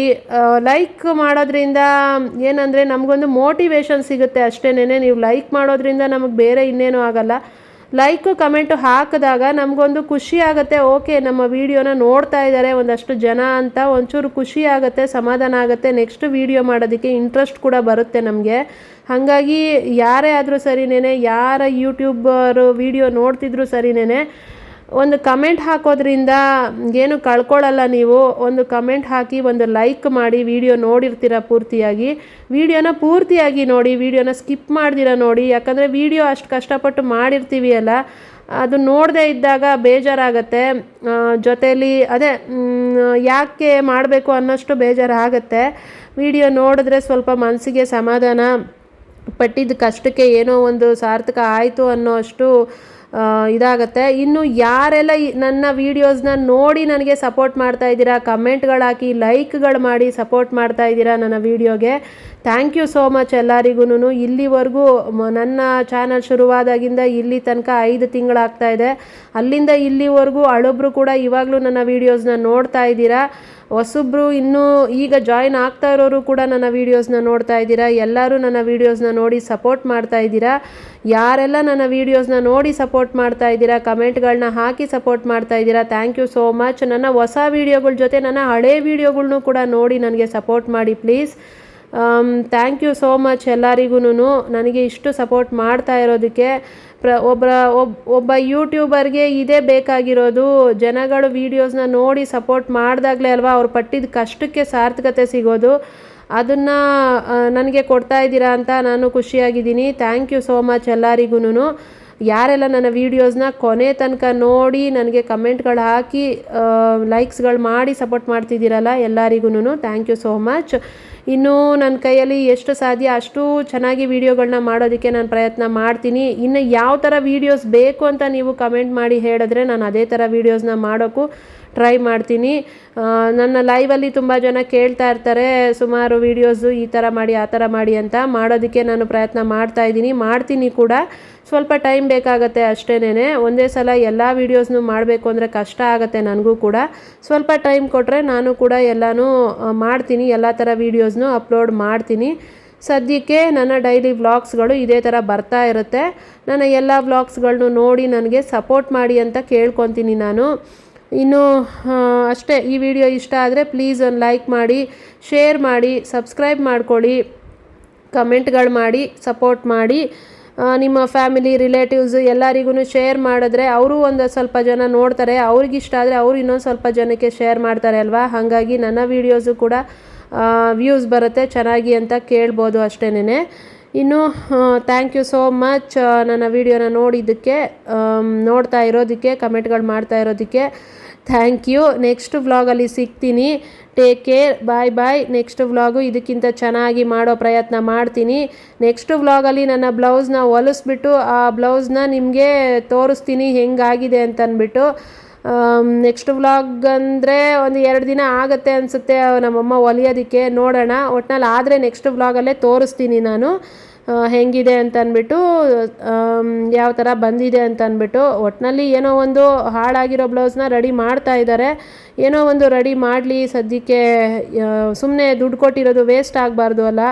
ಲೈಕ್ ಮಾಡೋದ್ರಿಂದ ಏನಂದರೆ ನಮಗೊಂದು ಮೋಟಿವೇಶನ್ ಸಿಗುತ್ತೆ ಅಷ್ಟೇನೆ ನೀವು ಲೈಕ್ ಮಾಡೋದ್ರಿಂದ ನಮಗೆ ಬೇರೆ ಇನ್ನೇನು ಆಗಲ್ಲ. ಲೈಕು ಕಮೆಂಟು ಹಾಕಿದಾಗ ನಮಗೊಂದು ಖುಷಿ ಆಗುತ್ತೆ. ಓಕೆ ನಮ್ಮ ವಿಡಿಯೋನ ನೋಡ್ತಾ ಇದ್ದಾರೆ ಒಂದಷ್ಟು ಜನ ಅಂತ ಒಂಚೂರು ಖುಷಿ ಆಗುತ್ತೆ, ಸಮಾಧಾನ ಆಗುತ್ತೆ. ನೆಕ್ಸ್ಟ್ ವಿಡಿಯೋ ಮಾಡೋದಕ್ಕೆ ಇಂಟ್ರೆಸ್ಟ್ ಕೂಡ ಬರುತ್ತೆ ನಮಗೆ. ಹಾಗಾಗಿ ಯಾರೇ ಆದರೂ ಸರಿನೇ ಯಾರ ಯೂಟ್ಯೂಬರು ವಿಡಿಯೋ ನೋಡ್ತಿದ್ರು ಸರಿನೇ ಒಂದು ಕಮೆಂಟ್ ಹಾಕೋದ್ರಿಂದ ಏನು ಕಳ್ಕೊಳ್ಳಲ್ಲ ನೀವು. ಒಂದು ಕಮೆಂಟ್ ಹಾಕಿ, ಒಂದು ಲೈಕ್ ಮಾಡಿ ವಿಡಿಯೋ ನೋಡಿರ್ತೀರ ಪೂರ್ತಿಯಾಗಿ. ವಿಡಿಯೋನ ಪೂರ್ತಿಯಾಗಿ ನೋಡಿ ವಿಡಿಯೋನ ಸ್ಕಿಪ್ ಮಾಡ್ದಿರ ನೋಡಿ. ಯಾಕಂದರೆ ವಿಡಿಯೋ ಅಷ್ಟು ಕಷ್ಟಪಟ್ಟು ಮಾಡಿರ್ತೀವಿ ಅಲ್ಲ. ಅದು ನೋಡದೇ ಇದ್ದಾಗ ಬೇಜಾರಾಗತ್ತೆ. ಜೊತೆಯಲ್ಲಿ ಅದೇ ಯಾಕೆ ಮಾಡಬೇಕು ಅನ್ನೋಷ್ಟು ಬೇಜಾರಾಗತ್ತೆ. ವಿಡಿಯೋ ನೋಡಿದ್ರೆ ಸ್ವಲ್ಪ ಮನಸ್ಸಿಗೆ ಸಮಾಧಾನ ಪಟ್ಟಿದ್ದ ಕಷ್ಟಕ್ಕೆ ಏನೋ ಒಂದು ಸಾರ್ಥಕ ಆಯಿತು ಅನ್ನೋ ಅಷ್ಟು ಇದಾಗತ್ತೆ. ಇನ್ನು ಯಾರೆಲ್ಲ ನನ್ನ ವೀಡಿಯೋಸ್ನ ನೋಡಿ ನನಗೆ ಸಪೋರ್ಟ್ ಮಾಡ್ತಾ ಇದ್ದೀರಾ ಕಮೆಂಟ್ಗಳು ಹಾಕಿ ಲೈಕ್ಗಳು ಮಾಡಿ ಸಪೋರ್ಟ್ ಮಾಡ್ತಾ ಇದ್ದೀರಾ ನನ್ನ ವೀಡಿಯೋಗೆ ಥ್ಯಾಂಕ್ ಯು ಸೋ ಮಚ್ ಎಲ್ಲರಿಗೂ ಇಲ್ಲಿವರೆಗೂ ನನ್ನ ಚಾನಲ್ ಶುರುವಾದಾಗಿಂದ ಇಲ್ಲಿ ತನಕ ಐದು ತಿಂಗಳಾಗ್ತಾ ಇದೆ. ಅಲ್ಲಿಂದ ಇಲ್ಲಿವರೆಗೂ ಹಳೊಬ್ರು ಕೂಡ ಇವಾಗಲೂ ನನ್ನ ವೀಡಿಯೋಸ್ನ ನೋಡ್ತಾ ಇದ್ದೀರಾ. ಹೊಸಬ್ರು ಇನ್ನೂ ಈಗ ಜಾಯಿನ್ ಆಗ್ತಾ ಇರೋರು ಕೂಡ ನನ್ನ ವೀಡಿಯೋಸ್ನ ನೋಡ್ತಾ ಇದ್ದೀರಾ. ಎಲ್ಲರೂ ನನ್ನ ವೀಡಿಯೋಸ್ನ ನೋಡಿ ಸಪೋರ್ಟ್ ಮಾಡ್ತಾ ಇದ್ದೀರಾ. ಯಾರೆಲ್ಲ ನನ್ನ ವೀಡಿಯೋಸ್ನ ನೋಡಿ ಸಪೋರ್ಟ್ ಮಾಡ್ತಾ ಇದ್ದೀರಾ, ಕಮೆಂಟ್ಗಳನ್ನ ಹಾಕಿ ಸಪೋರ್ಟ್ ಮಾಡ್ತಾ ಇದ್ದೀರಾ, ಥ್ಯಾಂಕ್ ಯು ಸೋ ಮಚ್. ನನ್ನ ಹೊಸ ವೀಡಿಯೋಗಳ ಜೊತೆ ನನ್ನ ಹಳೆ ವೀಡಿಯೋಗಳ್ನೂ ಕೂಡ ನೋಡಿ ನನಗೆ ಸಪೋರ್ಟ್ ಮಾಡಿ please. Thank you so much ಎಲ್ಲರಿಗೂ ನನಗೆ ಇಷ್ಟು ಸಪೋರ್ಟ್ ಮಾಡ್ತಾ ಇರೋದಕ್ಕೆ ಪ್ರ ಒಬ್ಬ ಒಬ್, ಒಬ್ಬ ಯೂಟ್ಯೂಬರ್ಗೆ ಇದೇ ಬೇಕಾಗಿರೋದು. ಜನಗಳು ವೀಡಿಯೋಸ್ನ ನೋಡಿ ಸಪೋರ್ಟ್ ಮಾಡಿದಾಗಲೇ ಅಲ್ವಾ, ಅವ್ರು ಪಟ್ಟಿದ ಕಷ್ಟಕ್ಕೆ ಸಾರ್ಥಕತೆ ಸಿಗೋದು. ಅದನ್ನು ನನಗೆ ಕೊಡ್ತಾ ಇದ್ದೀರಾ ಅಂತ ನಾನು ಖುಷಿಯಾಗಿದ್ದೀನಿ. ಥ್ಯಾಂಕ್ ಯು ಸೋ ಮಚ್ ಎಲ್ಲರಿಗೂ ಯಾರೆಲ್ಲ ನನ್ನ ವೀಡಿಯೋಸ್ನ ಕೊನೆ ತನಕ ನೋಡಿ ನನಗೆ ಕಮೆಂಟ್ಗಳು ಹಾಕಿ ಲೈಕ್ಸ್ಗಳು ಮಾಡಿ ಸಪೋರ್ಟ್ ಮಾಡ್ತಿದ್ದೀರಲ್ಲ ಎಲ್ಲರಿಗೂ ಥ್ಯಾಂಕ್ ಯು ಸೋ ಮಚ್ ಇನ್ನು ನನ್ನ ಕೈಯಲ್ಲಿ ಎಷ್ಟು ಸಾಧ್ಯ ಅಷ್ಟು ಚೆನ್ನಾಗಿ ವೀಡಿಯೋಗಳನ್ನ ಮಾಡೋದಕ್ಕೆ ನಾನು ಪ್ರಯತ್ನ ಮಾಡ್ತೀನಿ. ಇನ್ನು ಯಾವ ಥರ ವೀಡಿಯೋಸ್ ಬೇಕು ಅಂತ ನೀವು ಕಮೆಂಟ್ ಮಾಡಿ ಹೇಳಿದ್ರೆ ನಾನು ಅದೇ ಥರ ವೀಡಿಯೋಸ್ನ ಮಾಡೋಕ್ಕೂ ಟ್ರೈ ಮಾಡ್ತೀನಿ. ನನ್ನ ಲೈವಲ್ಲಿ ತುಂಬ ಜನ ಕೇಳ್ತಾ ಇರ್ತಾರೆ, ಸುಮಾರು ವೀಡಿಯೋಸು ಈ ಥರ ಮಾಡಿ, ಆ ಥರ ಮಾಡಿ ಅಂತ. ಮಾಡೋದಕ್ಕೆ ನಾನು ಪ್ರಯತ್ನ ಮಾಡ್ತಾ ಇದ್ದೀನಿ. ಮಾಡ್ತೀನಿ ಕೂಡ. ಸ್ವಲ್ಪ ಟೈಮ್ ಬೇಕಾಗತ್ತೆ ಅಷ್ಟೇನೆ ಒಂದೇ ಸಲ ಎಲ್ಲ ವೀಡಿಯೋಸ್ನು ಮಾಡಬೇಕು ಅಂದರೆ ಕಷ್ಟ ಆಗುತ್ತೆ ನನಗೂ ಕೂಡ. ಸ್ವಲ್ಪ ಟೈಮ್ ಕೊಟ್ಟರೆ ನಾನು ಕೂಡ ಎಲ್ಲನೂ ಮಾಡ್ತೀನಿ. ಎಲ್ಲ ಥರ ವೀಡಿಯೋಸ್ನು ಅಪ್ಲೋಡ್ ಮಾಡ್ತೀನಿ. ಸದ್ಯಕ್ಕೆ ನನ್ನ ಡೈಲಿ ವ್ಲಾಗ್ಸ್ಗಳು ಇದೇ ಥರ ಬರ್ತಾ ಇರುತ್ತೆ. ನನ್ನ ಎಲ್ಲ ವ್ಲಾಗ್ಸ್ಗಳನ್ನು ನೋಡಿ ನನಗೆ ಸಪೋರ್ಟ್ ಮಾಡಿ ಅಂತ ಕೇಳ್ಕೊತೀನಿ ನಾನು. ಇನ್ನು ಅಷ್ಟೇ ಈ ವಿಡಿಯೋ ಇಷ್ಟ ಆದರೆ ಪ್ಲೀಸ್ ಒಂದು ಲೈಕ್ ಮಾಡಿ ಶೇರ್ ಮಾಡಿ ಸಬ್ಸ್ಕ್ರೈಬ್ ಮಾಡ್ಕೊಳ್ಳಿ, ಕಮೆಂಟ್ಗಳು ಮಾಡಿ ಸಪೋರ್ಟ್ ಮಾಡಿ. ನಿಮ್ಮ ಫ್ಯಾಮಿಲಿ ರಿಲೇಟಿವ್ಸ್ ಎಲ್ಲರಿಗೂ ಶೇರ್ ಮಾಡಿದ್ರೆ ಅವರು ಒಂದು ಸ್ವಲ್ಪ ಜನ ನೋಡ್ತಾರೆ ಅವ್ರಿಗಿಷ್ಟ ಆದರೆ ಅವರು ಇನ್ನೊಂದು ಸ್ವಲ್ಪ ಜನಕ್ಕೆ ಶೇರ್ ಮಾಡ್ತಾರೆ ಅಲ್ವಾ? ಹಾಗಾಗಿ ನನ್ನ ವೀಡಿಯೋಸು ಕೂಡ ವ್ಯೂಸ್ ಬರುತ್ತೆ, ಚೆನ್ನಾಗಿ ಅಂತ ಕೇಳ್ಬೋದು ಅಷ್ಟೇನೆ ಇನ್ನು ಥ್ಯಾಂಕ್ ಯು ಸೋ ಮಚ್ ನನ್ನ ವೀಡಿಯೋನ ನೋಡಿದ್ದಕ್ಕೆ ನೋಡ್ತಾ ಇರೋದಕ್ಕೆ, ಕಮೆಂಟ್ಗಳು ಮಾಡ್ತಾ ಇರೋದಕ್ಕೆ ಥ್ಯಾಂಕ್ ಯು ನೆಕ್ಸ್ಟ್ ವ್ಲಾಗಲ್ಲಿ ಸಿಗ್ತೀನಿ. Take care bye bye next vlog ಇದಕ್ಕಿಂತ ಚೆನ್ನಾಗಿ ಮಾಡೋ ಪ್ರಯತ್ನ ಮಾಡ್ತೀನಿ. ನೆಕ್ಸ್ಟ್ ವ್ಲಾಗಲ್ಲಿ ನನ್ನ ಬ್ಲೌಸ್ನ ಹೊಲಿಸ್ಬಿಟ್ಟು, ಆ ಬ್ಲೌಸ್ನ ನಿಮಗೆ ತೋರಿಸ್ತೀನಿ ಹೆಂಗಾಗಿದೆ ಅಂತ ಅಂದ್ಬಿಟ್ಟು ನೆಕ್ಸ್ಟ್ ವ್ಲಾಗ್ ಅಂದರೆ ಒಂದು ಎರಡು ದಿನ ಆಗುತ್ತೆ ಅನಿಸುತ್ತೆ ನಮ್ಮಮ್ಮ ಹೊಲಿಯೋದಕ್ಕೆ ನೋಡೋಣ. ಒಟ್ನಲ್ಲಿ ಆದರೆ ನೆಕ್ಸ್ಟ್ ವ್ಲಾಗಲ್ಲೇ ತೋರಿಸ್ತೀನಿ ನಾನು. ಹೆಂಗಿದೆ ಅಂತ ಅಂದ್ಬಿಟ್ಟು ಯಾವ ಥರ ಬಂದಿದೆ ಅಂತ ಅಂದ್ಬಿಟ್ಟು. ಒಟ್ಟಿನಲ್ಲಿ ಏನೋ ಒಂದು ಹಾಳಾಗಿರೋ ಬ್ಲೌಸ್ನ ರೆಡಿ ಮಾಡ್ತಾ ಇದ್ದಾರೆ ಏನೋ ಒಂದು ರೆಡಿ ಮಾಡಲಿ, ಸದ್ಯಕ್ಕೆ ಸುಮ್ಮನೆ ದುಡ್ಡು ಕೊಟ್ಟಿರೋದು ವೇಸ್ಟ್ ಆಗಬಾರ್ದು ಅಲ್ಲ.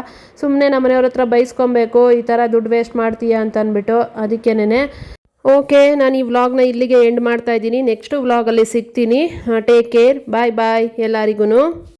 ಸುಮ್ಮನೆ ನಮ್ಮನೆಯವ್ರ ಹತ್ರ ಬೈಸ್ಕೊಬೇಕು, ಈ ಥರ ದುಡ್ಡು ವೇಸ್ಟ್ ಮಾಡ್ತೀಯಾ ಅಂತ ಅಂದ್ಬಿಟ್ಟು ಅದಕ್ಕೇನೆ ಓಕೆ, ನಾನು ಈ ವ್ಲಾಗ್ನ ಇಲ್ಲಿಗೆ ಎಂಡ್ ಮಾಡ್ತಾ ಇದ್ದೀನಿ. ನೆಕ್ಸ್ಟ್ ವ್ಲಾಗಲ್ಲಿ ಸಿಗ್ತೀನಿ. ಟೇಕ್ ಕೇರ್ ಬಾಯ್ ಬಾಯ್ ಎಲ್ಲರಿಗೂ